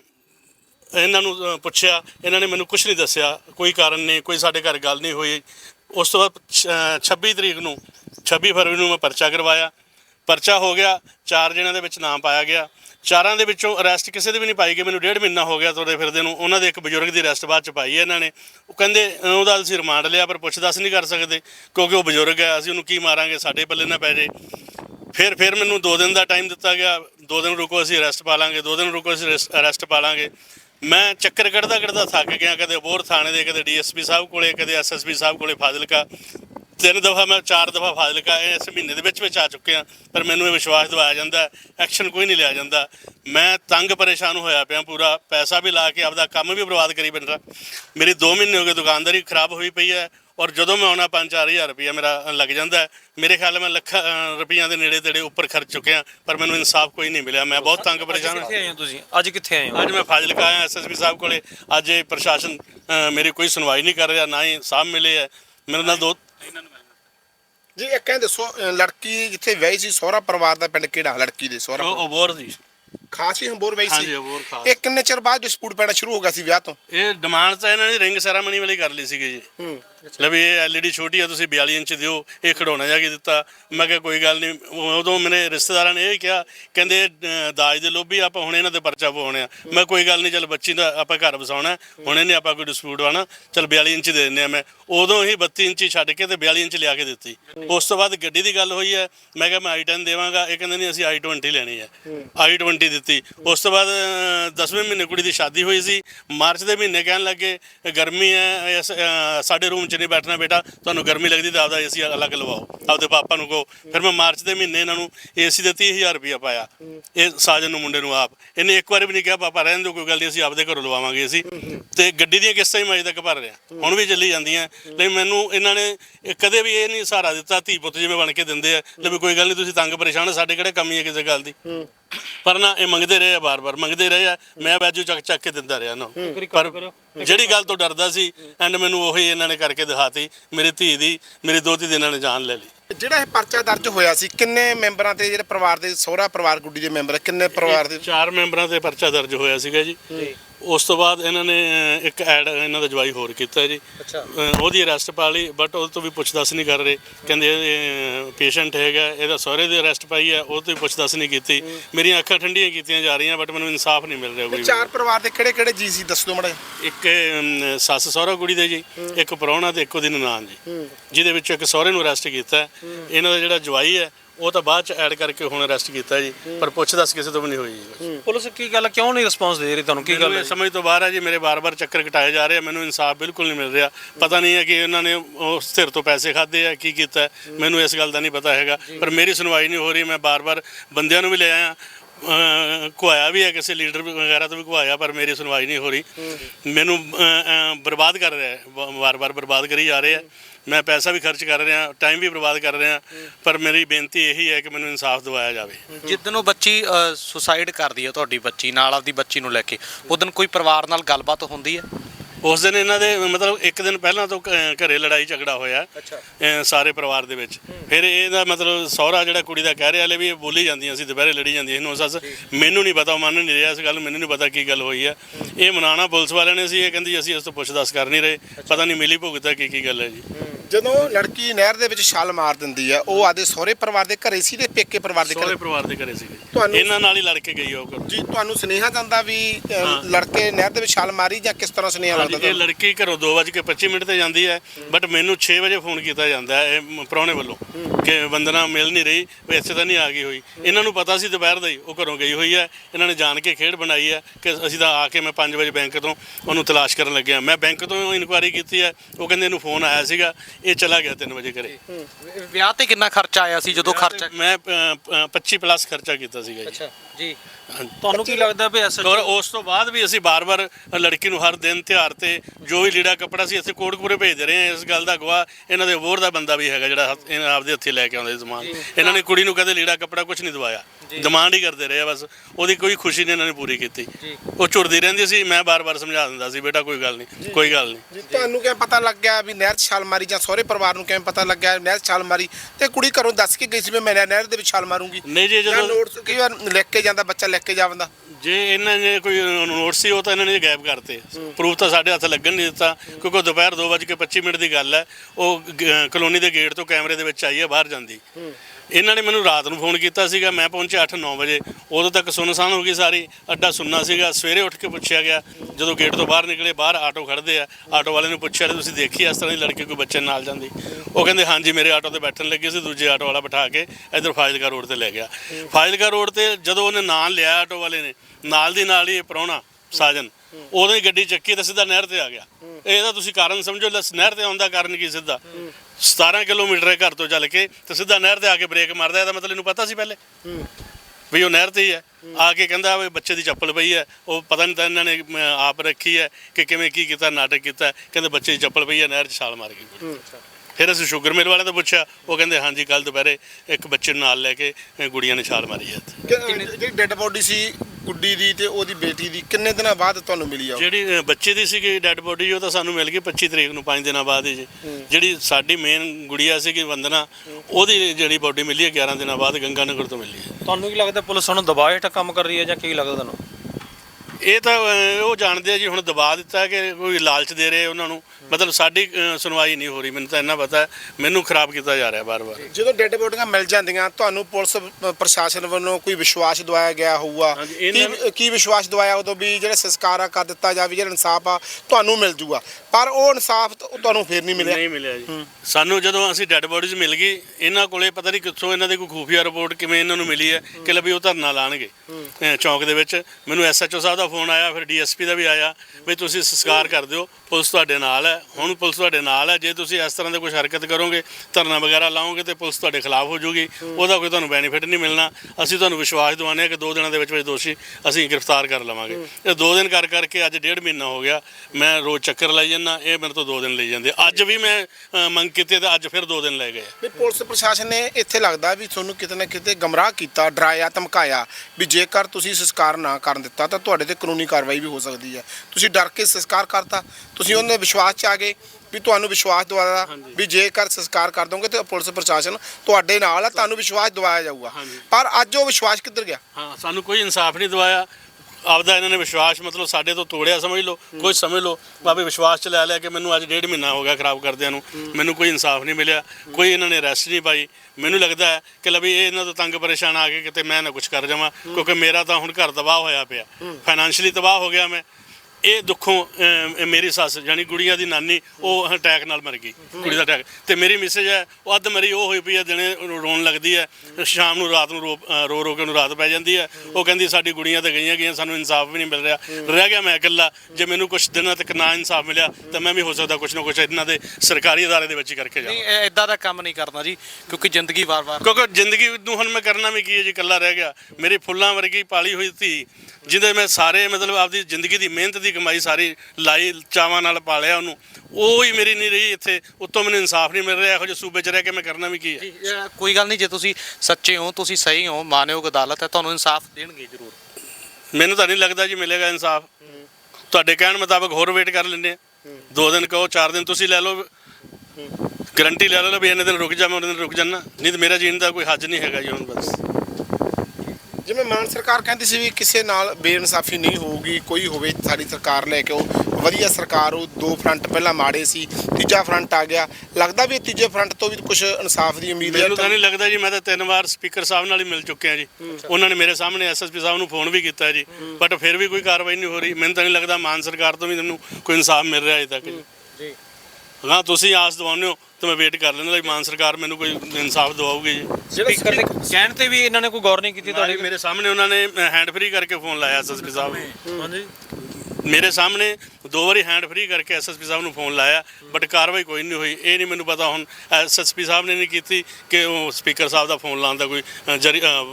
ਇਹਨਾਂ ਨੂੰ ਪੁੱਛਿਆ ਇਹਨਾਂ ਨੇ ਮੈਨੂੰ ਕੁਝ ਨਹੀਂ ਦੱਸਿਆ ਕੋਈ ਕਾਰਨ ਨਹੀਂ ਕੋਈ ਸਾਡੇ ਘਰ ਗੱਲ ਨਹੀਂ ਹੋਈ। ਉਸ ਤੋਂ ਬਾਅਦ ਛ- ਅ, 26 ਤਰੀਕ ਨੂੰ 26 ਫਰਵਰੀ ਨੂੰ ਮੈਂ ਪਰਚਾ ਕਰਵਾਇਆ। ਪਰਚਾ ਹੋ ਗਿਆ ਚਾਰ ਜਣਿਆਂ ਦੇ ਵਿੱਚ ਨਾਮ ਪਾਇਆ ਗਿਆ। ਚਾਰਾਂ ਦੇ ਵਿੱਚੋਂ ਅਰੈਸਟ ਕਿਸੇ ਦੇ ਵੀ ਨਹੀਂ ਪਾਈ ਗਈ ਮੈਨੂੰ ਡੇਢ ਮਹੀਨਾ ਹੋ ਗਿਆ ਤੁਰੇ ਫਿਰਦੇ ਨੂੰ। ਉਹਨਾਂ ਦੇ ਇੱਕ ਬਜ਼ੁਰਗ ਦੀ ਅਰੈਸਟ ਬਾਅਦ ਚ ਪਾਈ ਹੈ ਇਹਨਾਂ ਨੇ। ਉਹ ਕਹਿੰਦੇ ਉਹਦਾ ਅਸੀਂ ਰਿਮਾਂਡ ਲਿਆ ਪਰ ਪੁੱਛ-ਦੱਸ ਨਹੀਂ ਕਰ ਸਕਦੇ ਕਿਉਂਕਿ ਉਹ ਬਜ਼ੁਰਗ ਹੈ ਅਸੀਂ ਉਹਨੂੰ ਕੀ ਮਾਰਾਂਗੇ ਸਾਡੇ ਪੱਲੇ ਨਾ ਪੈ ਜੇ। ਫਿਰ ਫਿਰ ਮੈਨੂੰ 2 ਦਿਨ ਦਾ ਟਾਈਮ ਦਿੱਤਾ ਗਿਆ। 2 ਦਿਨ ਰੁਕੋ ਅਸੀਂ ਅਰੈਸਟ ਪਾ ਲਾਂਗੇ 2 ਦਿਨ ਰੁਕੋ ਅਸੀਂ ਅਰੈਸਟ ਪਾ ਲਾਂਗੇ। ਮੈਂ ਚੱਕਰ ਕੱਢਦਾ ਕੱਢਦਾ ਥੱਕ ਗਿਆ ਕਦੇ ਬੋਰ ਥਾਣੇ ਦੇ, ਕਦੇ ਡੀਐਸਪੀ ਸਾਹਿਬ ਕੋਲੇ, ਕਦੇ ਐਸਐਸਪੀ ਸਾਹਿਬ ਕੋਲੇ ਫਾਜ਼ਿਲਕਾ। ਤਿੰਨ ਦਫਾ ਮੈਂ, ਚਾਰ ਦਫਾ ਫਾਜ਼ਿਲਕਾ ਇਸ ਮਹੀਨੇ ਦੇ ਵਿੱਚ ਵਿੱਚ ਆ ਚੁੱਕਿਆ ਪਰ ਮੈਨੂੰ ਇਹ ਵਿਸ਼ਵਾਸ ਦਿਵਾਇਆ ਜਾਂਦਾ, ਐਕਸ਼ਨ ਕੋਈ ਨਹੀਂ ਲਿਆ ਜਾਂਦਾ। ਮੈਂ ਤੰਗ ਪਰੇਸ਼ਾਨ ਹੋਇਆ ਪਿਆ ਪੂਰਾ, ਪੈਸਾ ਵੀ ਲਾ ਕੇ ਆਪਦਾ ਕੰਮ ਵੀ ਬਰਬਾਦ ਕਰੀ ਬੰਦਾ ਮੇਰੀ 2 ਮਹੀਨੇ ਹੋ ਗਏ ਦੁਕਾਨਦਾਰੀ ਖਰਾਬ ਹੋਈ ਪਈ ਹੈ ਔਰ ਜਦੋਂ ਮੈਂ ਆਉਣਾ 5-4000 ਰੁਪਇਆ ਮੇਰਾ ਲੱਗ ਜਾਂਦਾ ਹੈ। ਮੇਰੇ ਖਿਆਲ ਮੈਂ ਲੱਖਾਂ ਅ, ਰੁਪਈਆਂ ਦੇ ਨੇੜੇ ਤੇੜੇ ਉੱਪਰ ਖਰਚ ਚੁੱਕਿਆ ਪਰ ਮੈਨੂੰ ਇਨਸਾਫ ਕੋਈ ਨਹੀਂ ਮਿਲਿਆ। ਮੈਂ ਬਹੁਤ ਤੰਗ ਪਰੇਸ਼ਾਨ ਹਾਂ ਕਿੱਥੇ ਆਏ ਹੋ ਤੁਸੀਂ? ਅੱਜ ਕਿੱਥੇ ਆਏ ਹੋ? ਅੱਜ ਮੈਂ ਫਾਜ਼ਿਲਕਾ ਆਇਆ ਐਸਐਸਪੀ ਸਾਹਿਬ ਕੋਲੇ। ਅੱਜ ਇਹ ਪ੍ਰਸ਼ਾਸਨ ਅ, ਮੇਰੀ ਕੋਈ ਸੁਣਵਾਈ ਨਹੀਂ ਕਰ ਰਿਹਾ ਨਾ ਹੀ ਸਾਹਬ ਮਿਲੇ ਹੈ। ਮੇਰੇ ਨਾਲ ਦੋ ਜੀ ਇਹ ਕਹਿੰਦੇ ਦੱਸੋ ਅਹ ਲੜਕੀ ਜਿੱਥੇ ਵਿਆਹੀ ਸੀ ਸਹੁਰਾ ਪਰਿਵਾਰ ਦਾ ਪਿੰਡ ਕਿਹੜਾ? ਲੜਕੀ ਦੇ ਸਹੁਰਾ ਉਹ ਬੋਰ ਦੀ। ਖਾਸ ਹੀ ਹੰਬੋਰ ਵਿਆਹੀ ਹਾਂਜੀ, ਸੀ ਖਾਸ। ਇਹ ਕਿੰਨੇ ਚਿਰ ਬਾਅਦ ਡਿਸਪੂਟ ਪੈਣਾ ਸ਼ੁਰੂ ਹੋ ਗਿਆ ਸੀ ਵਿਆਹ ਤੋਂ? ਇਹ ਡਿਮਾਂਡ ਤਾਂ ਇਹਨਾਂ ਨੇ ਰਿੰਗ ਸੈਰਾਮਨੀ ਵਾਲੀ ਕਰ ਲਈ ਸੀਗੀ ਜੀ। ਲੈ ਵੀ ਇਹ ਐਲਈਡੀ ਛੋਟੀ ਆ ਤੁਸੀਂ 42 ਇੰਚ ਦਿਓ ਇਹ ਖਿਡੌਣਾ ਜਾ ਕੇ ਦਿੱਤਾ। ਮੈਂ ਕਿਹਾ ਕੋਈ ਗੱਲ ਨਹੀਂ ਉਦੋਂ ਮੇਰੇ ਰਿਸ਼ਤੇਦਾਰਾਂ ਨੇ ਇਹ ਕਿਹਾ ਕਹਿੰਦੇ ਅਹ, ਦਾਜ ਦੇ ਲੋਭੀ ਆਪਾਂ ਹੁਣ ਇਹਨਾਂ ਤੇ ਪਰਚਾ ਪਵਾਉਣੇ ਆ। ਮੈਂ ਕੋਈ ਗੱਲ ਨਹੀਂ ਚਲ ਬੱਚੀ ਦਾ ਆਪਾਂ ਘਰ ਵਸਾਉਣਾ ਹੁਣ ਇਹਨੇ ਆਪਾਂ ਕੋਈ ਡਿਸਪਿਊਟ ਵਾਣਾ ਚਲ 42 ਇੰਚ ਦੇ ਦਿੰਦੇ ਆ ਮੈਂ। ਉਦੋਂ ਹੀ 32 ਇੰਚ ਹੀ ਛੱਡ ਕੇ ਤੇ 42 ਇੰਚ ਲਿਆ ਕੇ ਦਿੱਤੀ। ਉਸ ਤੋਂ ਬਾਅਦ ਗੱਡੀ ਦੀ ਗੱਲ ਹੋਈ ਹੈ ਮੈਂ ਕਿਹਾ ਮੈਂ i10 ਦੇਵਾਂਗਾ ਇਹ ਕਹਿੰਦੇ ਨਹੀਂ ਅਸੀਂ i20 ਲੈਣੀ ਹੈ। i20 ਦਿੱਤੀ ਦਿੱਤੀ। ਉਸ ਤੋਂ ਬਾਅਦ 10ਵੇਂ ਮਹੀਨੇ ਕੁੜੀ ਦੀ ਸ਼ਾਦੀ ਹੋਈ ਸੀ। ਮਾਰਚ ਦੇ ਮਹੀਨੇ ਕਹਿਣ ਲੱਗੇ ਗਰਮੀ ਹੈ ਸਾਡੇ ਰੂਮ 'ਚ ਨਹੀਂ ਬੈਠਣਾ ਬੇਟਾ, ਤੁਹਾਨੂੰ ਗਰਮੀ ਲੱਗਦੀ ਤਾਂ ਆਪਦਾ ਏਸੀ ਅਲੱਗ ਲਵਾਓ, ਆਪਦੇ ਪਾਪਾ ਨੂੰ ਕਹੋ। ਫਿਰ ਮੈਂ ਮਾਰਚ ਦੇ ਮਹੀਨੇ ਇਹਨਾਂ ਨੂੰ ਏਸੀ ਦੇ 30000 ਰੁਪਇਆ ਪਾਇਆ। ਇਹ ਸਾਜਨ ਨੂੰ, ਮੁੰਡੇ ਨੂੰ ਆਪ। ਇਹਨੇ ਇੱਕ ਵਾਰੀ ਵੀ ਨਹੀਂ ਕਿਹਾ, ਪਾਪਾ, ਰਹਿਣ ਦਿਓ, ਕੋਈ ਗੱਲ ਨਹੀਂ, ਅਸੀਂ ਆਪਦੇ ਘਰੋਂ ਲਵਾਵਾਂਗੇ ਅਸੀਂ ਤੇ ਗੱਡੀ ਦੀਆਂ ਕਿਸ਼ਤਾਂ ਹੀ ਮੈਂ ਅਜੇ ਤੱਕ ਭਰ ਰਿਹਾ। ਹੁਣ ਵੀ ਚੱਲੀ ਜਾਂਦੀਆਂ। ਲੇਕਿਨ ਮੈਨੂੰ ਇਹਨਾਂ ਨੇ ਕਦੇ ਵੀ ਇਹ ਨਹੀਂ ਸਹਾਰਾ ਦਿੱਤਾ, ਧੀ ਪੁੱਤ ਜਿਵੇਂ ਬਣ ਕੇ ਦਿੰਦੇ ਆ, ਲੈ ਵੀ ਕੋਈ ਗੱਲ ਨਹੀਂ, ਤੁਸੀਂ ਤੰਗ ਪਰੇਸ਼ਾਨ ਸਾਡੇ ਕਿਹੜੇ ਕਮੀ ਹੈ ਕਿਸੇ ਗੱਲ ਦੀ? ਪਰ ਨਾ ਇਹ ਮੰਗਦੇ ਰਹੇ ਆ ਬਾਰ-ਬਾਰ ਮੰਗਦੇ ਰਹੇ ਆ। ਮੈਂ ਬਾਜੂ ਚੱਕ ਚੱਕ ਕੇ ਦਿੰਦਾ ਰਿਹਾ ਨਾ। ਪਰ ਜਿਹੜੀ ਗੱਲ ਤੋਂ ਡਰਦਾ ਸੀ ਐਂਡ ਮੈਨੂੰ ਉਹੀ ਇਹਨਾਂ ਨੇ ਕਰਕੇ ਦਿਖਾਤੀ ਮੇਰੀ ਧੀ ਦੀ ਮੇਰੀ ਦੋਤੀ ਦੀ ਇਹਨਾਂ ਨੇ ਜਾਨ ਲੈ ਲਈ। ਜਿਹੜਾ ਇਹ ਪਰਚਾ ਦਰਜ ਹੋਇਆ ਸੀ ਕਿੰਨੇ ਮੈਂਬਰਾਂ ਤੇ ਜਿਹੜੇ ਪਰਿਵਾਰ ਦੇ ਸਹੁਰਾ ਪਰਿਵਾਰ ਗੁੱਡੀ ਦੇ ਮੈਂਬਰ ਆ, ਕਿੰਨੇ ਪਰਿਵਾਰ ਦੇ? ਚਾਰ ਮੈਂਬਰਾਂ ਤੇ ਪਰਚਾ ਦਰਜ ਹੋਇਆ ਸੀਗਾ ਜੀ। ਉਸ ਤੋਂ ਬਾਅਦ ਇਹਨਾਂ ਨੇ ਅਹ, ਇੱਕ ਐਡ ਇਹਨਾਂ ਦਾ ਜਵਾਈ ਹੋਰ ਕੀਤਾ ਜੀ। ਅੱਛਾ। ਅਹ, ਉਹਦੀ ਅਰੈਸਟ ਪਾ ਲਈ ਬਟ ਉਹ ਤੋਂ ਵੀ ਪੁੱਛਦਾਸ ਨਹੀਂ ਕਰ ਰਹੇ। ਕਹਿੰਦੇ ਇਹ ਪੇਸ਼ੈਂਟ ਹੈਗਾ ਇਹਦਾ ਸਹੁਰੇ ਦੀ ਅਰੈਸਟ ਪਾਈ ਹੈ ਉਹ ਤੋਂ ਵੀ ਪੁੱਛਦਾਸ ਨਹੀਂ ਕੀਤੀ। ਮੇਰੀਆਂ ਅੱਖਾਂ ਠੰਡੀਆਂ ਕੀਤੀਆਂ ਜਾ ਰਹੀਆਂ ਬਟ ਮੈਨੂੰ ਇਨਸਾਫ ਨਹੀਂ ਮਿਲ ਰਿਹਾ ਕੋਈ ਚਾਰ ਪਰਿਵਾਰ ਦੇ ਕਿਹੜੇ ਕਿਹੜੇ ਜੀ ਸੀ? ਦੱਸ ਦਿਓ ਮੜਾ ਇੱਕ ਅਮ, ਸੱਸ ਸਹੁਰਾ ਕੁੜੀ ਦੇ ਜੀ ਇੱਕ ਪ੍ਰਾਹੁਣਾ ਤੇ ਇੱਕ ਉਹਦੀ ਨਨਾਣ ਜੀ ਜਿਹਦੇ ਵਿੱਚ ਇੱਕ ਸਹੁਰੇ ਨੂੰ ਅਰੈਸਟ ਕੀਤਾ। ਹੈ। ਇਹਨਾਂ ਦਾ ਜਿਹੜਾ ਜਵਾਈ ਹੈ ਉਹ ਤਾਂ ਬਾਅਦ ਚ ਐਡ ਕਰਕੇ ਹੁਣ ਅਰੈਸਟ ਕੀਤਾ ਜੀ ਪਰ ਪੁੱਛਦਾਸ ਕਿਸੇ ਤੋਂ ਵੀ ਨਹੀਂ ਹੋਈ ਜੀ। ਪੁਲਿਸ ਕੀ ਗੱਲ ਕਿਉਂ ਨਹੀਂ ਰਿਸਪੌਂਸ ਦੇ ਰਹੀ ਤੁਹਾਨੂੰ? ਕੀ ਗੱਲ ਹੈ? ਸਮਝ ਤੋਂ ਬਾਹਰ ਹੈ ਜੀ ਮੇਰੇ ਬਾਰ-ਬਾਰ ਚੱਕਰ ਕਟਾਏ ਜਾ ਰਹੇ ਆ ਮੈਨੂੰ ਇਨਸਾਫ ਬਿਲਕੁਲ ਨਹੀਂ ਮਿਲ ਰਿਹਾ। ਪਤਾ ਨਹੀਂ ਹੈ ਕਿ ਇਹਨਾਂ ਨੇ ਉਸ ਧਿਰ ਤੋਂ ਪੈਸੇ ਖਾਦੇ ਆ ਕੀ ਕੀਤਾ ਮੈਨੂੰ ਇਸ ਗੱਲ ਦਾ ਨਹੀਂ ਪਤਾ ਹੈਗਾ ਪਰ ਮੇਰੀ ਸੁਣਵਾਈ ਨਹੀਂ ਹੋ ਰਹੀ ਮੈਂ ਬਾਰ-ਬਾਰ ਬੰਦਿਆਂ ਨੂੰ ਵੀ ਲੈ ਆਇਆ ਅਹ, ਘੁਆਇਆ ਵੀ ਹੈ ਕਿਸੇ ਲੀਡਰ ਵਗੈਰਾ ਤੋਂ ਵੀ ਘੁਆਇਆ ਪਰ ਮੇਰੀ ਸੁਣਵਾਈ ਨਹੀਂ ਹੋ ਰਹੀ। ਮੈਨੂੰ ਬਰਬਾਦ ਕਰ ਰਿਹਾ ਹੈ ਵਾਰ-ਵਾਰ ਬਰਬਾਦ ਕਰੀ ਜਾ ਰਹੇ ਆ। ਮੈਂ ਪੈਸਾ ਵੀ ਖਰਚ ਕਰ ਰਿਹਾ ਟਾਈਮ ਵੀ ਬਰਬਾਦ ਕਰ ਰਿਹਾ, ਪਰ ਮੇਰੀ ਬੇਨਤੀ ਇਹੀ ਹੈ ਕਿ ਮੈਨੂੰ ਇਨਸਾਫ ਦਿਵਾਇਆ ਜਾਵੇ। ਜਿੱਦਨ ਉਹ ਬੱਚੀ ਸੁਸਾਈਡ ਕਰਦੀ ਹੈ ਤੁਹਾਡੀ ਬੱਚੀ, ਨਾਲ ਆਪਦੀ ਬੱਚੀ ਨੂੰ ਲੈ ਕੇ ਉਦੋਂ ਕੋਈ ਪਰਿਵਾਰ ਨਾਲ ਗੱਲਬਾਤ ਹੁੰਦੀ ਹੈ? ਉਸ ਦਿਨ ਇਹਨਾਂ ਦੇ ਮਤਲਬ ਇੱਕ ਦਿਨ ਪਹਿਲਾਂ ਤੋਂ ਘ- ਘਰੇ ਲੜਾਈ ਝਗੜਾ ਹੋਇਆ। ਅਹ ਸਾਰੇ ਪਰਿਵਾਰ ਦੇ ਵਿੱਚ। ਫਿਰ ਇਹਦਾ ਮਤਲਬ ਸਹੁਰਾ ਜਿਹੜਾ ਕੁੜੀ ਦਾ ਕਹਿ ਰਿਹਾ ਲੈ ਵੀ ਇਹ ਬੋਲੀ ਜਾਂਦੀਆਂ ਸੀ ਦੁਪਹਿਰੇ ਲੜੀ ਜਾਂਦੀਆਂ ਇਹਨੂੰ ਸੱਸ ਮੈਨੂੰ ਨਹੀਂ ਪਤਾ ਉਹ ਮੰਨ ਨਹੀਂ ਰਿਹਾ ਇਸ ਗੱਲ ਨੂੰ, ਮੈਨੂੰ ਨਹੀਂ ਪਤਾ ਕੀ ਗੱਲ ਹੋਈ ਆ। ਇਹ ਮਨਾਣਾ ਪੁਲਿਸ ਵਾਲਿਆਂ ਨੇ ਸੀ ਇਹ ਕਹਿੰਦੀ ਅਸੀਂ ਇਸ ਤੋਂ ਪੁੱਛ-ਦੱਸ ਕਰ ਨਹੀਂ ਰਹੇ। ਪਤਾ ਨਹੀਂ ਮਿਲੀ ਭੁਗਤਾ ਕੀ ਕੀ ਗੱਲ ਹੈ ਜੀ। ਜਦੋਂ ਲੜਕੀ ਨਹਿਰ ਦੇ ਵਿੱਚ ਛਾਲ ਮਾਰ ਦਿੰਦੀ ਆ ਉਹ ਆਦੇ ਸਹੁਰੇ ਪਰਿਵਾਰ ਦੇ ਘਰੇ ਸੀ ਤੇ ਪੇਕੇ ਪਰਿਵਾਰ ਦੇ ਸਹੁਰੇ ਘਰੇ ਪਰਿਵਾਰ ਦੇ ਘਰੇ ਸੀਗੇ। ਤੁਹਾਨੂੰ- ਇਹਨਾਂ ਨਾਲ ਹੀ ਲੜ ਕੇ ਗਈ ਉਹ ਘਰੋਂ। ਜੀ ਤੁਹਾਨੂੰ ਸੁਨੇਹਾ ਜਾਂਦਾ ਵੀ ਅ, ਲੜਕੇ ਨਹਿਰ ਦੇ ਵਿੱਚ ਛਾਲ ਮਾਰੀ ਜਾਂ ਕਿਸ ਤਰ੍ਹਾਂ ਸੁਨੇਹਾ ਹਾਂਜੀ, ਲੱਗਦਾ ਇਹ ਤੁਹਾਨੂੰ? ਲੜਕੀ ਘਰੋਂ 2:25 ਮਿੰਟ ਤੇ ਜਾਂਦੀ ਹੈ ਬਟ ਮੈਨੂੰ 6 ਵਜੇ ਫੋਨ ਕੀਤਾ ਜਾਂਦਾ ਹੈ ਇਹ ਪ੍ਰਾਹੁਣੇ ਵੱਲੋਂ ਕਿ ਵੰਦਨਾ ਮਿਲ ਨਹੀਂ ਰਹੀ ਵੀ ਇੱਥੇ ਤਾਂ ਨਹੀਂ ਆ ਗਈ ਹੋਈ। ਇਹਨਾਂ ਨੂੰ ਪਤਾ ਸੀ ਦੁਪਹਿਰ ਦਾ ਹੀ ਉਹ ਘਰੋਂ ਗਈ ਹੋਈ ਹੈ ਇਹਨਾਂ ਨੇ ਜਾਣ ਕੇ ਖੇਡ ਬਣਾਈ ਹੈ ਕਿ ਅਸੀਂ ਤਾਂ ਆ ਕੇ ਮੈਂ 5 ਵਜੇ ਬੈਂਕ ਤੋਂ ਉਹਨੂੰ ਤਲਾਸ਼ ਕਰਨ ਲੱਗਿਆ। ਮੈਂ ਬੈਂਕ ਤੋਂ ਇਨਕੁਆਇਰੀ ਕੀਤੀ ਹੈ ਉਹ ਕਹਿੰਦੇ ਇਹਨੂੰ ਫੋਨ ਆਇਆ ਸੀਗਾ ਇਹ ਚਲਾ ਗਿਆ 3 ਵਜੇ ਘਰੇ। ਵਿਆਹ ਤੇ ਕਿੰਨਾ ਖਰਚਾ ਆਇਆ ਸੀ ਜਦੋਂ ਖਰਚਾ ਮੈਂ ਅ, ਅ, 25 ਪਲੱਸ ਖਰਚਾ ਕੀਤਾ ਸੀਗਾ ਜੀ। ਅੱਛਾ ਜੀ। ਹਾਂਜੀ। ਤੁਹਾਨੂੰ ਕੀ ਲੱਗਦਾ ਵੀ ਔਰ ਉਸ ਤੋਂ ਬਾਅਦ ਵੀ ਅਸੀਂ ਬਾਰ-ਬਾਰ ਲੜਕੀ ਨੂੰ ਹਰ ਦਿਨ ਤਿਉਹਾਰ ਤੇ ਜੋ ਵੀ ਲੀੜਾ ਕੱਪੜਾ ਸੀ ਅਸੀਂ ਕੋਟਕਪੂਰੇ ਭੇਜਦੇ ਰਹੇ ਹਾਂ। ਇਸ ਗੱਲ ਦਾ ਗਵਾਹ ਇਹਨਾਂ ਦੇ ਵੋਰ ਦਾ ਬੰਦਾ ਵੀ ਹੈਗਾ ਜਿਹੜਾ ਹੱਥ- ਇਹਨਾਂ ਆਪਦੇ ਹੱਥੀ ਲੈ ਕੇ ਆਉਂਦੇ ਸੀ ਸਮਾਨ। ਇਹਨਾਂ ਨੇ ਕੁੜੀ ਨੂੰ ਕਦੇ ਲੀੜਾ ਕੱਪੜਾ ਕੁਝ ਨਹੀਂ ਦਵਾਇਆ। ਡਿਮਾਂਡ ਹੀ ਕਰਦੇ ਰਹੇ ਆ ਬਸ। ਉਹਦੀ ਕੋਈ ਖੁਸ਼ੀ ਨਹੀਂ ਇਹਨਾਂ ਨੇ ਪੂਰੀ ਕੀਤੀ। ਉਹ ਝੁਰਦੀ ਰਹਿੰਦੀ ਸੀ। ਮੈਂ ਬਾਰ-ਬਾਰ ਸਮਝਾ ਦਿੰਦਾ ਸੀ ਬੇਟਾ ਕੋਈ ਗੱਲ ਨਹੀਂ ਕੋਈ ਗੱਲ ਨਹੀਂ। ਜੀ ਤੁਹਾਨੂੰ ਕਿਵੇਂ ਪਤਾ ਲੱਗਿਆ ਵੀ ਨਹਿਰ 'ਚ ਛਾਲ ਮਾਰੀ ਜਾਂ ਸਹੁਰੇ ਪਰਿਵਾਰ ਨੂੰ ਕਿਵੇਂ ਪਤਾ ਲੱਗਿਆ ਨਹਿਰ 'ਚ ਛਾਲ ਮਾਰੀ ਤੇ ਕੁੜੀ ਘਰੋਂ ਦੱਸ ਕੇ ਗਈ ਸੀ ਵੀ ਮੈਂ ਨਹਿਰ ਦੇ ਵਿੱਚ ਛਾਲ ਮਾਰੂੰਗੀ। ਨਹੀਂ ਜੀ ਜਾਂ ਜਦੋਂ ਨੋਟਸ ਕਈ ਵਾਰ ਲਿਖ ਕੇ ਜਾਂਦਾ ਬੱਚਾ ਲਿਖ ਕੇ ਜਾਵੰਦਾ। ਜੇ ਇਹਨਾਂ ਨੇ ਕੋਈ ਨੋਟ ਸੀ ਉਹ ਤਾਂ ਇਹਨਾਂ ਨੇ ਗਾਇਬ ਕਰਤੇ। ਪ੍ਰੂਫ ਤਾਂ ਸਾਡੇ ਹੱਥ ਲੱਗਣ ਨਹੀਂ ਦਿੱਤਾ। ਕਿਉਂਕਿ ਦੁਪਹਿਰ 2:25 ਮਿੰਟ ਦੀ ਗੱਲ ਹੈ। ਉਹ ਗ- ਕਲੋਨੀ ਦੇ ਗੇਟ ਤੋਂ ਕੈਮਰੇ ਦੇ ਵਿੱਚ ਆਈ ਹੈ ਬਾਹਰ ਜਾਂਦੀ। ਇਹਨਾਂ ਨੇ ਮੈਨੂੰ ਰਾਤ ਨੂੰ ਫੋਨ ਕੀਤਾ ਸੀਗਾ, ਮੈਂ ਪਹੁੰਚਿਆ 8-9 ਵਜੇ। ਉਦੋਂ ਤੱਕ ਸੁੰਨਸਾਨ ਹੋ ਗਈ ਸਾਰੀ, ਅੱਡਾ ਸੁੰਨਾ ਸੀਗਾ। ਸਵੇਰੇ ਉੱਠ ਕੇ ਪੁੱਛਿਆ ਗਿਆ, ਜਦੋਂ ਗੇਟ ਤੋਂ ਬਾਹਰ ਨਿਕਲੇ, ਬਾਹਰ ਆਟੋ ਖੜਦੇ ਆ। ਆਟੋ ਵਾਲੇ ਨੂੰ ਪੁੱਛਿਆ ਤੁਸੀਂ ਦੇਖੀ ਇਸ ਤਰ੍ਹਾਂ ਦੀ ਲੜਕੀ, ਕੋਈ ਬੱਚੇ ਨਾਲ ਜਾਂਦੀ? ਉਹ ਕਹਿੰਦੇ, ਹਾਂਜੀ, ਮੇਰੇ ਆਟੋ ਤੇ ਬੈਠਣ ਲੱਗੇ ਸੀ, ਦੂਜੇ ਆਟੋ ਵਾਲਾ ਬਿਠਾ ਕੇ ਇੱਧਰ ਫਾਜ਼ਿਲਕਾ ਰੋਡ ਤੇ ਲੈ ਗਿਆ। ਫਾਜ਼ਿਲਕਾ ਰੋਡ ਤੇ ਜਦੋਂ ਉਹਨੇ ਨਾਂ ਲਿਆ ਆਟੋ ਵਾਲੇ ਨੇ, ਨਾਲ ਦੀ ਨਾਲ ਹੀ ਇਹ ਪ੍ਰਾਹੁਣਾ ਸਾਜਨ, ਉਦੋਂ ਹੀ ਗੱਡੀ ਚੱਕੀ ਤਾਂ ਸਿੱਧਾ ਨਹਿਰ ਤੇ ਆ ਗਿਆ। ਇਹਦਾ ਤੁਸੀਂ ਕਾਰਨ ਸਮਝੋ ਲੈ ਨਹਿਰ ਤੇ ਆਉਣ ਦਾ ਕਾਰਨ ਕੀ ਸਿੱਧਾ? 17 ਕਿਲੋਮੀਟਰ ਹੈ ਘਰ ਤੋਂ ਚੱਲ ਕੇ ਤੇ ਸਿੱਧਾ ਨਹਿਰ ਤੇ ਆ ਕੇ ਬ੍ਰੇਕ ਮਾਰਦਾ ਇਹਦਾ ਮਤਲਬ ਇਹਨੂੰ ਪਤਾ ਸੀ ਪਹਿਲੇ? ਵੀ ਉਹ ਨਹਿਰ ਤੇ ਹੀ ਹੈ। ਆ ਕੇ ਕਹਿੰਦਾ ਵੀ ਬੱਚੇ ਦੀ ਚੱਪਲ ਪਈ ਹੈ ਉਹ ਪਤਾ ਨਹੀਂ ਤਾਂ ਇਹਨਾਂ ਨੇ ਅਮ, ਆਪ ਰੱਖੀ ਹੈ ਕਿ ਕਿਵੇਂ ਕੀ ਕੀਤਾ ਨਾਟਕ ਕੀਤਾ। ਕਹਿੰਦੇ ਬੱਚੇ ਦੀ ਚੱਪਲ ਪਈ ਹੈ ਨਹਿਰ 'ਚ ਛਾਲ ਮਾਰ ਕੇ। ਫਿਰ ਅਸੀਂ ਸ਼ੂਗਰ ਮਿਲ ਵਾਲੇ ਤੋਂ ਪੁੱਛਿਆ ਉਹ ਕਹਿੰਦੇ ਹਾਂਜੀ ਕੱਲ ਦੁਪਹਿਰੇ ਇੱਕ ਬੱਚੇ ਨੂੰ ਨਾਲ ਲੈ ਕੇ ਅ, ਗੁੜੀਆਂ ਨੇ ਛਾਲ ਮਾਰੀ ਹੈ ਇੱਥੇ। ਜਿਹੜੀ ਡੈੱਡ ਬੋਡੀ ਸੀ ਗੁੱਡੀ ਦੀ ਤੇ ਉਹਦੀ ਬੇਟੀ ਦੀ ਕਿੰਨੇ ਦਿਨਾਂ ਬਾਅਦ ਤੁਹਾਨੂੰ ਮਿਲੀ ਆ ਉਹ? ਜਿਹੜੀ ਅ, ਬੱਚੇ ਦੀ ਸੀਗੀ ਡੈੱਡ ਬੋਡੀ ਉਹ ਤਾਂ ਸਾਨੂੰ ਮਿਲ ਗਈ 25 ਤਰੀਕ ਨੂੰ 5 ਦਿਨਾਂ ਬਾਅਦ ਹੀ ਜੀ। ਜਿਹੜੀ ਸਾਡੀ ਮੇਨ ਗੁੜੀਆ ਸੀਗੀ ਵੰਦਨਾ ਉਹਦੀ ਜਿਹੜੀ ਬੋਡੀ ਮਿਲੀ ਹੈ 11 ਦਿਨਾਂ ਬਾਅਦ ਗੰਗਾਨਗਰ ਤੋਂ ਮਿਲੀ ਹੈ। ਤੁਹਾਨੂੰ ਕੀ ਲੱਗਦਾ ਪੁਲਿਸ ਹੁਣ ਦਬਾਅ ਹੇਠ ਕੰਮ ਕਰ ਰਹੀ ਹੈ ਜਾਂ ਕੀ ਲੱਗਦਾ ਤੁਹਾਨੂੰ? ਇਹ ਤਾਂ ਅਹ, ਉਹ ਜਾਣਦੇ ਆ ਜੀ ਹੁਣ ਦਬਾ ਦਿੱਤਾ ਕਿ ਕੋਈ ਲਾਲਚ ਦੇ ਰਹੇ ਉਹਨਾਂ ਨੂੰ। ਮਤਲਬ ਸਾਡੀ ਅਹ, ਸੁਣਵਾਈ ਨਹੀਂ ਹੋ ਰਹੀ ਮੈਨੂੰ ਤਾਂ ਇੰਨਾ ਪਤਾ ਹੈ, ਮੈਨੂੰ ਖਰਾਬ ਕੀਤਾ ਜਾ ਰਿਹਾ ਬਾਰ-ਬਾਰ ਜਦੋਂ ਡੈੱਡ ਬੋਡੀਆਂ ਮਿਲ ਜਾਂਦੀਆਂ ਤੁਹਾਨੂੰ ਪੁਲਿਸ ਅ, ਪ੍ਰਸ਼ਾਸਨ ਵੱਲੋਂ ਕੋਈ ਵਿਸ਼ਵਾਸ ਦਵਾਇਆ ਗਿਆ ਹੋਊਗਾ? ਹਾਂਜੀ, ਇਹਨਾਂ ਕੀ ਕੀ ਵਿਸ਼ਵਾਸ ਦਵਾਇਆ ਉਦੋਂ ਵੀ ਜਿਹੜਾ ਸੰਸਕਾਰ ਆ ਕਰ ਦਿੱਤਾ ਜਾਵੇ ਜਿਹੜਾ ਇਨਸਾਫ ਆ ਤੁਹਾਨੂੰ ਮਿਲ ਜੂਗਾ? ਪਰ ਉਹ ਇਨਸਾਫ ਤੁਹਾਨੂੰ ਫੇਰ ਨਹੀਂ ਮਿਲਿਆ। ਨਹੀਂ ਮਿਲਿਆ ਜੀ। ਸਾਨੂੰ ਜਦੋਂ ਅਸੀਂ ਡੈੱਡ ਬੋਡੀਜ਼ ਮਿਲ ਗਈ ਇਹਨਾਂ ਕੋਲੇ ਪਤਾ ਨਹੀਂ ਕਿੱਥੋਂ ਇਹਨਾਂ ਦੇ ਕੋਈ ਖੂਫੀਆ ਰਿਪੋਰਟ ਕਿਵੇਂ ਇਹਨਾਂ ਨੂੰ ਮਿਲੀ ਹੈ ਕਿ ਲੈ ਵੀ ਉਹ ਧਰਨਾ ਲਾਣਗੇ ਅਹ ਚੌਂਕ ਦੇ ਵਿੱਚ। ਮੈਨੂੰ ਐਸਐਚਓ ਸਾਹਿਬ ਦਾ ਫੋਨ ਆਇਆ ਫਿਰ ਡੀਐਸਪੀ ਦਾ ਵੀ ਆਇਆ ਵੀ ਤੁਸੀਂ ਸੰਸਕਾਰ ਕਰ ਦਿਓ ਪੁਲਿਸ ਤੁਹਾਡੇ ਨਾਲ ਹੈ ਹੁਣ ਪੁਲਿਸ ਤੁਹਾਡੇ ਨਾਲ ਹੈ ਜੇ ਤੁਸੀਂ ਇਸ ਤਰ੍ਹਾਂ ਦੇ ਕੁਝ ਹਰਕਤ ਕਰੋਗੇ ਧਰਨਾ ਵਗੈਰਾ ਲਾਓਗੇ ਤੇ ਪੁਲਿਸ ਤੁਹਾਡੇ ਖਿਲਾਫ ਹੋ ਜਾਊਗੀ ਉਹਦਾ ਕੋਈ ਤੁਹਾਨੂੰ ਬੈਨੀਫਿਟ ਨਹੀਂ ਮਿਲਣਾ। ਅਸੀਂ ਤੁਹਾਨੂੰ ਵਿਸ਼ਵਾਸ ਦਿਵਾਉਂਦੇ ਹਾਂ ਕਿ ਦੋ ਦਿਨਾਂ ਦੇ ਵਿੱਚ ਵਿੱਚ ਦੋਸ਼ੀ ਅਸੀਂ ਗ੍ਰਿਫਤਾਰ ਕਰ ਲਵਾਂਗੇ। ਇਹ ਦੋ ਦਿਨ ਕਰ ਕਰਕੇ ਅੱਜ ਡੇਢ ਮਹੀਨਾ ਹੋ ਗਿਆ ਮੈਂ ਰੋਜ਼ ਚੱਕਰ ਲਾਈ ਜਾਂਦਾ ਇਹ ਮੇਰੇ ਤੋਂ ਦੋ ਦਿਨ ਲਈ ਜਾਂਦੇ ਅੱਜ ਵੀ ਮੈਂ ਅ, ਮੰਗ ਕੀਤੀ ਤੇ ਅੱਜ ਫਿਰ ਦੋ ਦਿਨ ਲੈ ਗਏ ਵੀ ਪੁਲਿਸ ਪ੍ਰਸ਼ਾਸਨ ਨੇ ਇੱਥੇ ਲੱਗਦਾ ਵੀ ਤੁਹਾਨੂੰ ਕਿਤੇ ਨਾ ਕਿਤੇ ਗਮਰਾਹ ਕੀਤਾ ਡਰਾਇਆ ਧਮਕਾਇਆ ਵੀ ਜੇਕਰ ਤੁਸੀਂ ਸੰਸਕਾਰ ਨਾ ਕਰਨ ਦਿੱਤਾ ਤਾਂ ਤੁਹਾਡੇ ਤੇ ਕਾਨੂੰਨੀ ਕਾਰਵਾਈ ਵੀ ਹੋ ਸਕਦੀ ਹੈ। ਤੁਸੀਂ ਡਰ ਕੇ ਸੰਸਕਾਰ ਕਰਤਾ ਤੁਸੀਂ ਉਹਨਾਂ ਦੇ ਵਿਸ਼ਵਾਸ 'ਚ ਆ ਗਏ ਵੀ ਤੁਹਾਨੂੰ ਵਿਸ਼ਵਾਸ ਦਵਾਇਆ ਵੀ ਜੇਕਰ ਸੰਸਕਾਰ ਕਰ ਦੋਗੇ ਤੇ ਪੁਲਿਸ ਪ੍ਰਸ਼ਾਸਨ ਤੁਹਾਡੇ ਨਾਲ ਹੈ ਤੁਹਾਨੂੰ ਵਿਸ਼ਵਾਸ ਦਵਾਇਆ ਜਾਊਗਾ। ਪਰ ਅੱਜ ਉਹ ਵਿਸ਼ਵਾਸ ਕਿੱਧਰ ਗਿਆ? ਹਾਂ ਸਾਨੂੰ ਕੋਈ ਇਨਸਾਫ ਨਹੀਂ ਦਵਾਇਆ। ਆਪਦਾ ਇਹਨਾਂ ਨੇ ਵਿਸ਼ਵਾਸ ਮਤਲਬ ਸਾਡੇ ਤੋਂ ਤੋੜਿਆ ਸਮਝ ਲਓ ਕੋਈ ਸਮਝ ਲਓ। ਬਾਬੇ ਵਿਸ਼ਵਾਸ ਚ ਲੈ ਲਿਆ ਕਿ ਮੈਨੂੰ ਅੱਜ ਡੇਢ ਮਹੀਨਾ ਹੋ ਗਿਆ ਖਰਾਬ ਕਰਦਿਆਂ ਨੂੰ ਮੈਨੂੰ ਕੋਈ ਇਨਸਾਫ ਨਹੀਂ ਮਿਲਿਆ ਕੋਈ ਇਹਨਾਂ ਨੇ ਅਰੈਸਟ ਨਹੀਂ ਪਾਈ। ਮੈਨੂੰ ਲੱਗਦਾ ਹੈ ਕਿ ਲਵੀ ਇਹ ਇਹਨਾਂ ਤੋਂ ਤੰਗ ਪਰੇਸ਼ਾਨ ਆ ਕੇ ਕਿਤੇ ਮੈਂ ਨਾ ਕੁਝ ਕਰ ਜਾਵਾਂ ਕਿਉਂਕਿ ਮੇਰਾ ਤਾਂ ਹੁਣ ਘਰ ਤਬਾਹ ਹੋਇਆ ਪਿਆ। ਫਾਈਨੈਂਸ਼ਲੀ ਤਬਾਹ ਹੋ ਗਿਆ ਮੈਂ। ਇਹ ਦੁੱਖੋਂ ਮੇਰੀ ਸੱਸ ਜਾਨੀ ਗੁੜੀਆਂ ਦੀ ਨਾਨੀ ਉਹ ਅਟੈਕ ਨਾਲ ਮਰ ਗਈ ਕੁੜੀ ਦਾ ਅਟੈਕ ਤੇ ਮੇਰੀ ਮਿਸੇਜ ਹੈ ਉਹ ਅੱਧ ਮਰੀ ਉਹ ਹੋਈ ਪਈ ਹੈ ਦਿਨੇ ਰੋਣ ਲੱਗਦੀ ਹੈ ਸ਼ਾਮ ਨੂੰ ਰਾਤ ਨੂੰ ਰੋ ਰੋ ਕੇ ਉਹਨੂੰ ਰਾਤ ਪੈ ਜਾਂਦੀ ਹੈ। ਉਹ ਕਹਿੰਦੀ ਸਾਡੀ ਗੁੜੀਆਂ ਤਾਂ ਗਈਆਂ ਗਈਆਂ ਸਾਨੂੰ ਇਨਸਾਫ ਵੀ ਨਹੀਂ ਮਿਲ ਰਿਹਾ। ਰਹਿ ਗਿਆ ਮੈਂ ਇਕੱਲਾ ਜੇ ਮੈਨੂੰ ਕੁਝ ਦਿਨਾਂ ਤੱਕ ਨਾ ਇਨਸਾਫ ਮਿਲਿਆ ਤਾਂ ਮੈਂ ਵੀ ਹੋ ਸਕਦਾ ਕੁਝ ਨਾ ਕੁਝ ਇਹਨਾਂ ਦੇ ਸਰਕਾਰੀ ਅਦਾਰੇ ਦੇ ਵਿੱਚ ਹੀ ਕਰਕੇ ਜਾਵਾਂ। ਨਹੀਂ ਇਦਾਂ ਦਾ ਕੰਮ ਨਹੀਂ ਕਰਨਾ ਜੀ ਕਿਉਂਕਿ ਜ਼ਿੰਦਗੀ ਵਾਰ-ਵਾਰ। ਕਿਉਂਕਿ ਜ਼ਿੰਦਗੀ ਨੂੰ ਹੁਣ ਮੈਂ ਕਰਨਾ ਵੀ ਕੀ ਹੈ ਜੀ ਇਕੱਲਾ ਰਹਿ ਗਿਆ। ਮੇਰੀ ਫੁੱਲਾਂ ਵਰਗੀ ਪਾਲੀ ਹੋਈ ਧੀ ਜਿਹਦੇ ਮੈਂ ਸਾਰੇ ਮਤਲਬ ਆਪਦੀ ਜ਼ਿੰਦਗੀ ਦੀ ਮਿਹਨਤ ਦੀ ਕਮਾਈ ਸਾਰੀ ਲਾਈ ਚਾਵਾਂ ਨਾਲ ਪਾਲਿਆ ਉਹਨੂੰ। ਉਹ ਹੀ ਮੇਰੀ ਨਹੀਂ ਰਹੀ ਇੱਥੇ। ਉੱਤੋਂ ਮੈਨੂੰ ਇਨਸਾਫ ਨਹੀਂ ਮਿਲ ਰਿਹਾ। ਇਹੋ ਜਿਹੇ ਸੂਬੇ 'ਚ ਰਹਿ ਕੇ ਮੈਂ ਕਰਨਾ ਵੀ ਕੀ ਹੈ? ਕੋਈ ਗੱਲ ਨਹੀਂ ਜੇ ਤੁਸੀਂ ਸੱਚੇ ਹੋ ਤੁਸੀਂ ਸਹੀ ਹੋ ਮਾਨਯੋਗ ਅਦਾਲਤ ਹੈ ਤੁਹਾਨੂੰ ਇਨਸਾਫ ਦੇਣਗੇ ਜ਼ਰੂਰ। ਮੈਨੂੰ ਤਾਂ ਨਹੀਂ ਲੱਗਦਾ ਜੀ ਮਿਲੇਗਾ ਇਨਸਾਫ। ਤੁਹਾਡੇ ਕਹਿਣ ਮੁਤਾਬਕ ਹੋਰ ਵੇਟ ਕਰ ਲੈਂਦੇ ਆ। ਦੋ ਦਿਨ ਕਹੋ ਚਾਰ ਦਿਨ ਤੁਸੀਂ ਲੈ ਲਓ। ਗਰੰਟੀ ਲੈ ਲਓ ਵੀ ਇੰਨੇ ਦਿਨ ਰੁਕ ਜਾ ਮੈਂ ਉਹਨੇ ਦਿਨ ਰੁਕ ਜਾਣਾ ਨਹੀਂ ਤਾਂ ਮੇਰਾ ਜੀਣ ਦਾ ਕੋਈ ਹੱਜ ਨਹੀਂ ਹੈਗਾ ਜੀ ਹੁਣ ਬਸ। ਜਿਵੇਂ ਮਾਨ ਸਰਕਾਰ ਕਹਿੰਦੀ ਸੀ ਵੀ ਕਿਸੇ ਨਾਲ ਬੇਇਨਸਾਫੀ ਨਹੀਂ ਹੋਊਗੀ ਕੋਈ ਹੋਵੇ ਸਾਡੀ ਸਰਕਾਰ ਲੈ ਕੇ ਉਹ। ਵਧੀਆ ਸਰਕਾਰ ਉਹ ਦੋ ਫਰੰਟ ਪਹਿਲਾਂ ਮਾੜੇ ਸੀ ਤੀਜਾ ਫਰੰਟ ਆ ਗਿਆ। ਲੱਗਦਾ ਵੀ ਤੀਜੇ ਫਰੰਟ ਤੋਂ ਵੀ ਕੁਝ ਇਨਸਾਫ ਦੀ ਉਮੀਦ ਹੈ। ਮੈਨੂੰ ਤਾਂ ਨਹੀਂ ਲੱਗਦਾ ਜੀ ਮੈਂ ਤਾਂ ਤਿੰਨ ਵਾਰ ਸਪੀਕਰ ਸਾਹਿਬ ਨਾਲ ਹੀ ਮਿਲ ਚੁੱਕਿਆ ਜੀ। ਉਹਨਾਂ ਨੇ ਮੇਰੇ ਸਾਹਮਣੇ ਐਸਐਸਪੀ ਸਾਹਿਬ ਨੂੰ ਫੋਨ ਵੀ ਕੀਤਾ ਜੀ। ਬਟ ਫਿਰ ਵੀ ਕੋਈ ਕਾਰਵਾਈ ਨਹੀਂ ਹੋ ਰਹੀ। ਮੈਨੂੰ ਤਾਂ ਨਹੀਂ ਲੱਗਦਾ ਮਾਨ ਸਰਕਾਰ ਤੋਂ ਵੀ ਮੈਨੂੰ ਕੋਈ ਇਨਸਾਫ ਮਿਲ ਰਿਹਾ ਅਜੇ ਤੱਕ ਜੀ। ਜੀ। ਹਾਂ ਤੁਸੀਂ ਆਸ ਦਿਵਾਉਂਦੇ ਹੋ। ਤਾਂ ਮੈਂ ਵੇਟ ਕਰ ਲੈਂਦਾ ਵੀ ਮਾਨ ਸਰਕਾਰ ਮੈਨੂੰ ਕੋਈ ਇਨਸਾਫ ਦਿਵਾਊਗੀ ਜੀ। ਸਪੀਕਰ ਦੇ ਕਹਿਣ ਤੇ ਵੀ ਇਹਨਾਂ ਨੇ ਕੋਈ ਗੌਰ ਨਹੀਂ ਕੀਤੀ ਤੁਹਾਡੇ ਮੇਰੇ ਸਾਹਮਣੇ ਉਹਨਾਂ ਨੇ ਹੈਂਡ ਫ੍ਰੀ ਕਰਕੇ ਫੋਨ ਲਾਇਆ ਐਸਐਸਪੀ ਸਾਹਿਬ ਨੂੰ। ਹਾਂਜੀ। ਮੇਰੇ ਸਾਹਮਣੇ ਦੋ ਵਾਰੀ ਹੈਂਡ ਫ੍ਰੀ ਕਰਕੇ ਐਸਐਸਪੀ ਸਾਹਿਬ ਨੂੰ ਫੋਨ ਲਾਇਆ ਬਟ ਕਾਰਵਾਈ ਕੋਈ ਨਹੀਂ ਹੋਈ। ਇਹ ਨਹੀਂ ਮੈਨੂੰ ਪਤਾ ਹੁਣ ਐਸਐਸਪੀ ਸਾਹਿਬ ਨੇ ਨਹੀਂ ਕੀਤੀ ਕਿ ਉਹ ਸਪੀਕਰ ਸਾਹਿਬ ਦਾ ਫੋਨ ਲਾਉਣ ਦਾ ਕੋਈ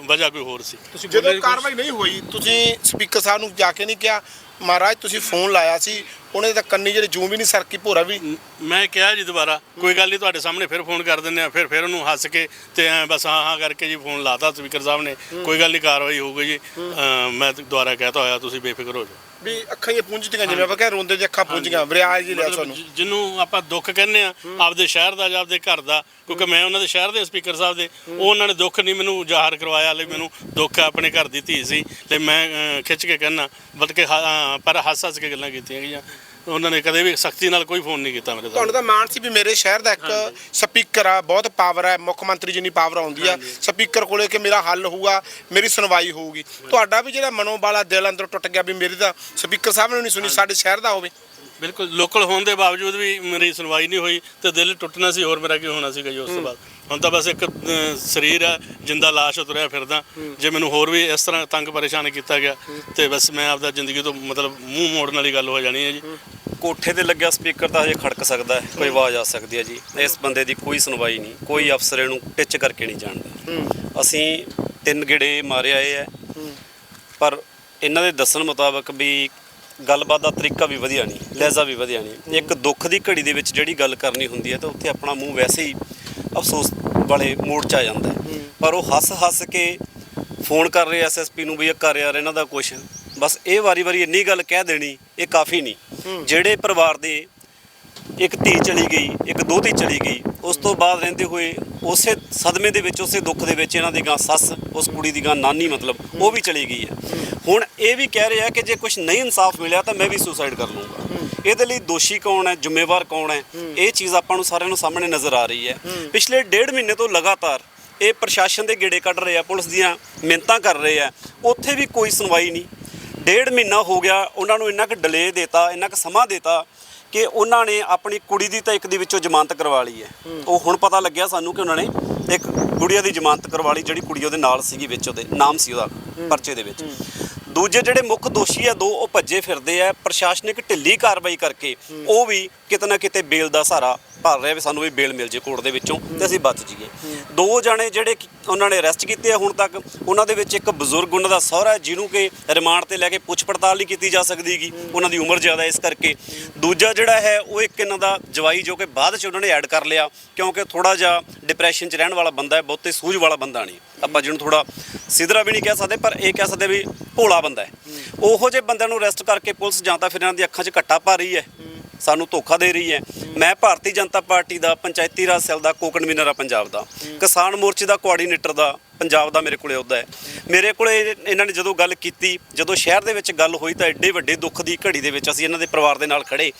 ਵਜ੍ਹਾ ਕੋਈ ਹੋਰ ਸੀ। ਤੁਸੀਂ ਜਦੋਂ ਕਾਰਵਾਈ ਨਹੀਂ ਹੋਈ ਤੁਸੀਂ ਸਪੀਕਰ ਸਾਹਿਬ ਨੂੰ ਜਾ ਕੇ ਨਹੀਂ ਕਿਹਾ ਮਹਾਰਾਜ ਤੁਸੀਂ ਫੋਨ ਲਾਇਆ ਸੀ ਉਹਨੇ ਤਾਂ ਕੰਨੀ ਜਿਹੜੇ ਜੂੰ ਵੀ ਨਹੀਂ ਸਰਕੀ ਭੋਰਾ ਵੀ। ਮੈਂ ਕਿਹਾ ਜੀ ਦੁਬਾਰਾ ਕੋਈ ਗੱਲ ਨਹੀਂ ਤੁਹਾਡੇ ਸਾਹਮਣੇ ਫਿਰ ਫੋਨ ਕਰ ਦਿੰਦੇ ਆ ਫਿਰ ਫਿਰ ਉਹਨੂੰ ਹੱਸ ਕੇ ਤੇ ਐਂ ਬਸ ਹਾਂ ਹਾਂ ਕਰਕੇ ਜੀ ਫੋਨ ਲਾਤਾ ਸਪੀਕਰ ਸਾਹਿਬ ਨੇ। ਕੋਈ ਗੱਲ ਨਹੀਂ ਕਾਰਵਾਈ ਹੋਊਗੀ ਜੀ। ਮੈਂ ਤਾਂ ਦੁਬਾਰਾ ਕਹਿਤਾ ਹੋਇਆ ਤੁਸੀਂ ਬੇਫਿਕਰ ਹੋ ਜਾਓ। ਵੀ ਅੱਖਾਂ ਹੀ ਪੁੰਝਦੀਆਂ ਜਿਵੇਂ ਆਪਾਂ ਕਹਿੰਦੇ ਰੋਂਦੇ ਜੇ ਅੱਖਾਂ ਪੁੰਝੀਆਂ ਵਿਰਿਆਜ ਜੀ ਲਿਆ ਜਿ- ਜਿਹਨੂੰ ਆਪਾਂ ਦੁੱਖ ਕਹਿੰਦੇ ਆ ਆਪਦੇ ਸ਼ਹਿਰ ਦਾ ਜਾਂ ਆਪਦੇ ਘਰ ਦਾ ਕਿਉਂਕਿ ਮੈਂ ਉਹਨਾਂ ਦੇ ਸ਼ਹਿਰ ਦੇ ਸਪੀਕਰ ਸਾਹਿਬ ਦੇ ਉਹ ਉਹਨਾਂ ਨੇ ਦੁੱਖ ਨਹੀਂ ਮੈਨੂੰ ਜ਼ਾਹਰ ਕਰਵਾਇਆ ਲਈ ਮੈਨੂੰ ਦੁੱਖ ਹੈ ਆਪਣੇ ਘਰ ਦੀ ਧੀ ਸੀ ਤੇ ਮੈਂ ਅਹ, ਖਿੱਚ ਕੇ ਕਹਿਣਾ ਬਲਕਿ ਹ- ਅਹ, ਪਰ ਹੱਸ ਹੱਸ ਕੇ ਗੱਲਾਂ ਕੀਤੀਆਂ ਗਈਆਂ। ਉਹਨਾਂ ਨੇ ਕਦੇ ਵੀ ਸਖਤੀ ਨਾਲ ਕੋਈ ਫੋਨ ਨਹੀਂ ਕੀਤਾ ਮੇਰੇ ਤੁਹਾਨੂੰ ਤੋਂ ਮਾਣ ਸੀ ਵੀ ਮੇਰੇ ਸ਼ਹਿਰ ਦਾ ਇੱਕ ਸਪੀਕਰ ਆ ਬਹੁਤ ਪਾਵਰ ਹੈ ਮੁੱਖ ਮੰਤਰੀ ਜਿੰਨੀ ਪਾਵਰ ਆਉਂਦੀ ਆ ਸਪੀਕਰ ਕੋਲੇ ਕਿ ਮੇਰਾ ਹੱਲ ਹੋਊਗਾ ਮੇਰੀ ਸੁਣਵਾਈ ਹੋਊਗੀ। ਤੁਹਾਡਾ ਵੀ ਜਿਹੜਾ ਮਨੋਬਾਲਾ ਦਿਲ ਅੰਦਰ ਟੁੱਟ ਗਿਆ ਵੀ ਮੇਰੀ ਤਾਂ ਸਪੀਕਰ ਸਾਹਿਬ ਨੇ ਨਹੀਂ ਸੁਣੀ ਸਾਡੇ ਸ਼ਹਿਰ ਦਾ ਹੋਵੇ। ਬਿਲਕੁਲ ਲੋਕਲ ਹੋਣ ਦੇ ਬਾਵਜੂਦ ਵੀ ਮੇਰੀ ਸੁਣਵਾਈ ਨਹੀਂ ਹੋਈ ਤੇ ਦਿਲ ਟੁੱਟਣਾ ਸੀ ਹੋਰ ਮੇਰਾ ਕੀ ਹੋਣਾ ਸੀਗਾ ਜੀ ਉਸ ਤੋਂ ਬਾਅਦ। ਹੁਣ ਤਾਂ ਬਸ ਇੱਕ ਅਹ, ਸਰੀਰ ਹੈ ਜਿੰਦਾ ਲਾਸ਼ ਤੁਰਿਆ ਫਿਰਦਾ। ਜੇ ਮੈਨੂੰ ਹੋਰ ਵੀ ਇਸ ਤਰ੍ਹਾਂ ਤੰਗ ਪਰੇਸ਼ਾਨ ਕੀਤਾ ਗਿਆ ਤੇ ਬਸ ਮੈਂ ਆਪਦਾ ਜ਼ਿੰਦਗੀ ਤੋਂ ਮਤਲਬ ਮੂੰਹ ਮੋੜਨ ਵਾਲੀ ਗੱਲ ਹੋ ਜਾਣੀ ਹੈ ਜੀ। ਕੋਠੇ ਤੇ ਲੱਗਿਆ ਸਪੀਕਰ ਤਾਂ ਹਜੇ ਖੜਕ ਸਕਦਾ ਹੈ ਕੋਈ ਆਵਾਜ਼ ਆ ਸਕਦੀ ਹੈ ਜੀ। ਇਸ ਬੰਦੇ ਦੀ ਕੋਈ ਸੁਣਵਾਈ ਨਹੀਂ ਕੋਈ ਅਫਸਰ ਇਹਨੂੰ ਟਿੱਚ ਕਰਕੇ ਨਹੀਂ ਜਾਣਦਾ। ਅਸੀਂ ਤਿੰਨ ਗੇੜੇ ਮਾਰੇ ਆਏ ਹੈ। ਪਰ ਇਹਨਾਂ ਦੇ ਦੱਸਣ ਮੁਤਾਬਕ ਵੀ ਗੱਲਬਾਤ ਦਾ ਤਰੀਕਾ ਵੀ ਵਧੀਆ ਨਹੀਂ ਲਹਿਜ਼ਾ ਵੀ ਵਧੀਆ ਨਹੀਂ। ਇੱਕ ਦੁੱਖ ਦੀ ਘੜੀ ਦੇ ਵਿੱਚ ਜਿਹੜੀ ਗੱਲ ਕਰਨੀ ਹੁੰਦੀ ਹੈ ਤਾਂ ਉੱਥੇ ਆਪਣਾ ਮੂੰਹ ਵੈਸੇ ਹੀ ਅਫਸੋਸ ਵਾਲੇ ਮੂਡ 'ਚ ਆ ਜਾਂਦਾ ਪਰ ਉਹ ਹੱਸ-ਹੱਸ ਕੇ ਫੋਨ ਕਰ ਰਹੇ ਐਸਐਸਪੀ ਨੂੰ ਵੀ ਇਹ ਕਰ ਯਾਰ ਇਹਨਾਂ ਦਾ ਕੁਛ। ਬਸ ਇਹ ਵਾਰੀ-ਵਾਰੀ ਇੰਨੀ ਗੱਲ ਕਹਿ ਦੇਣੀ ਇਹ ਕਾਫੀ ਨਹੀਂ। ਜਿਹੜੇ ਪਰਿਵਾਰ ਦੇ ਇੱਕ ਧੀ ਚਲੀ ਗਈ, ਇੱਕ ਦੋਤੀ ਚਲੀ ਗਈ, ਉਸ ਤੋਂ ਬਾਅਦ ਰਹਿੰਦੇ ਹੋਏ ਉਸੇ ਸਦਮੇ ਦੇ ਵਿੱਚ, ਉਸੇ ਦੁੱਖ ਦੇ ਵਿੱਚ ਇਹਨਾਂ ਦੀ ਗਾਂ ਸੱਸ, ਉਸ ਕੁੜੀ ਦੀ ਗਾਂ ਨਾਨੀ ਮਤਲਬ, ਉਹ ਵੀ ਚਲੀ ਗਈ ਹੈ। ਹੁਣ ਇਹ ਵੀ ਕਹਿ ਰਿਹਾ ਕਿ ਜੇ ਕੁਝ ਨਹੀਂ ਇਨਸਾਫ ਮਿਲਿਆ ਤਾਂ ਮੈਂ ਵੀ ਸੁਸਾਈਡ ਕਰ ਲੂੰਗਾ। ਇਹਦੇ ਲਈ ਦੋਸ਼ੀ ਕੌਣ ਹੈ, ਜ਼ਿੰਮੇਵਾਰ ਕੌਣ ਹੈ, ਇਹ ਚੀਜ਼ ਆਪਾਂ ਨੂੰ ਸਾਰਿਆਂ ਨੂੰ ਸਾਹਮਣੇ ਨਜ਼ਰ ਆ ਰਹੀ ਹੈ। ਪਿਛਲੇ ਡੇਢ ਮਹੀਨੇ ਤੋਂ ਲਗਾਤਾਰ ਇਹ ਪ੍ਰਸ਼ਾਸਨ ਦੇ ਗੇੜੇ ਕੱਢ ਰਹੇ ਆ, ਪੁਲਿਸ ਦੀਆਂ ਮਿੰਤਾਂ ਕਰ ਰਹੇ ਆ, ਉੱਥੇ ਵੀ ਕੋਈ ਸੁਣਵਾਈ ਨਹੀਂ। ਡੇਢ ਮਹੀਨਾ ਹੋ ਗਿਆ, ਉਹਨਾਂ ਨੂੰ ਇੰਨਾ ਕੁ ਡਿਲੇ ਦੇਤਾ, ਇੰਨਾ ਕੁ ਸਮਾਂ ਦੇਤਾ ਕਿ ਉਹਨਾਂ ਨੇ ਆਪਣੀ ਕੁੜੀ ਦੀ ਤਾਂ ਇੱਕ ਦੀ ਵਿੱਚੋਂ ਜ਼ਮਾਨਤ ਕਰਵਾ ਲਈ ਹੈ। ਉਹ ਹੁਣ ਪਤਾ ਲੱਗਿਆ ਸਾਨੂੰ ਕਿ ਉਹਨਾਂ ਨੇ ਇੱਕ ਗੁੜੀਆ ਦੀ ਜ਼ਮਾਨਤ ਕਰਵਾ ਲਈ ਜਿਹੜੀ ਕੁੜੀ ਉਹਦੇ ਨਾਲ ਸੀਗੀ ਵਿੱਚ ਉਹਦੇ ਨਾਮ ਸੀ ਉਹਦਾ ਪਰਚੇ ਦੇ ਵਿੱਚ। ਦੂਜੇ ਜਿਹੜੇ ਮੁੱਖ ਦੋਸ਼ੀ ਆ ਦੋ ਉਹ ਭੱਜੇ ਫਿਰਦੇ ਆ ਪ੍ਰਸ਼ਾਸਨਿਕ ਢਿੱਲੀ ਕਾਰਵਾਈ ਕਰਕੇ ਉਹ ਵੀ ਕਿਤੇ ਨਾ ਕਿਤੇ ਬੇਲ ਦਾ ਸਹਾਰਾ ਭਰ ਰਿਹਾ ਵੀ ਸਾਨੂੰ ਵੀ ਬੇਲ ਮਿਲ ਜੇ ਕੋਰਟ ਦੇ ਵਿੱਚੋਂ ਤੇ ਅਸੀਂ ਬਚ ਜਾਈਏ। ਦੋ ਜਣੇ ਜਿਹੜੇ ਕਿ ਉਹਨਾਂ ਨੇ ਅਰੈਸਟ ਕੀਤੇ ਆ ਹੁਣ ਤੱਕ, ਉਹਨਾਂ ਦੇ ਵਿੱਚ ਇੱਕ ਬਜ਼ੁਰਗ, ਉਹਨਾਂ ਦਾ ਸਹੁਰਾ ਹੈ ਜਿਹਨੂੰ ਕਿ ਰਿਮਾਂਡ ਤੇ ਲੈ ਕੇ ਪੁੱਛ ਪੜਤਾਲ ਨਹੀਂ ਕੀਤੀ ਜਾ ਸਕਦੀਗੀ ਉਹਨਾਂ ਦੀ ਉਮਰ ਜ਼ਿਆਦਾ ਇਸ ਕਰਕੇ। ਦੂਜਾ ਜਿਹੜਾ ਹੈ, ਉਹ ਇੱਕ ਇਹਨਾਂ ਦਾ ਜਵਾਈ ਜੋ ਕਿ ਬਾਅਦ ਚ ਉਹਨਾਂ ਨੇ ਐਡ ਕਰ ਲਿਆ, ਕਿਉਂਕਿ ਥੋੜਾ ਜਿਹਾ ਡਿਪਰੈਸ਼ਨ ਚ ਰਹਿਣ ਵਾਲਾ ਬੰਦਾ ਹੈ, ਬਹੁਤੇ ਸੂਝ ਵਾਲਾ ਬੰਦਾ ਨਹੀਂ। ਆਪਾਂ ਜਿਹਨੂੰ ਥੋੜਾ ਸਿਧਰਾ ਵੀ ਨਹੀਂ ਕਹਿ ਸਕਦੇ, ਪਰ ਇਹ ਕਹਿ ਸਕਦੇ ਵੀ ਭੋਲਾ ਬੰਦਾ ਹੈ। ਉਹੋ ਜਿਹੇ ਬੰਦਿਆਂ ਨੂੰ ਅਰੈਸਟ ਕਰਕੇ ਪੁਲਿਸ ਜਾਂ ਤਾਂ ਫਿਰ ਇਹਨਾਂ ਦੀ ਅੱਖਾਂ 'ਚ ਘੱਟਾ ਪਾ ਰਹੀ ਹੈ। ਸਾਨੂੰ ਧੋਖਾ ਦੇ ਰਹੀ ਹੈ। ਮੈਂ ਭਾਰਤੀ ਜਨਤਾ ਪਾਰਟੀ ਦਾ ਪੰਚਾਇਤੀ ਰਾਜ ਸੈੱਲ ਦਾ ਕੋ ਕਨਵੀਨਰ ਆ ਪੰਜਾਬ ਦਾ। ਕਿਸਾਨ ਮੋਰਚੇ ਦਾ ਕੋਆਰਡੀਨੇਟਰ ਦਾ ਪੰਜਾਬ ਦਾ ਮੇਰੇ ਕੋਲੇ ਅਹੁਦਾ ਹੈ। ਮੇਰੇ ਕੋਲੇ ਇਹਨਾਂ ਨੇ ਜਦੋਂ ਗੱਲ ਕੀਤੀ, ਜਦੋਂ ਸ਼ਹਿਰ ਦੇ ਵਿੱਚ ਗੱਲ ਹੋਈ ਤਾਂ ਐਡੇ ਵੱਡੇ ਦੁੱਖ ਦੀ ਘੜੀ ਦੇ ਵਿੱਚ ਅਸੀਂ ਇਹਨਾਂ ਦੇ ਪਰਿਵਾਰ ਦੇ ਨਾਲ ਖੜੇ।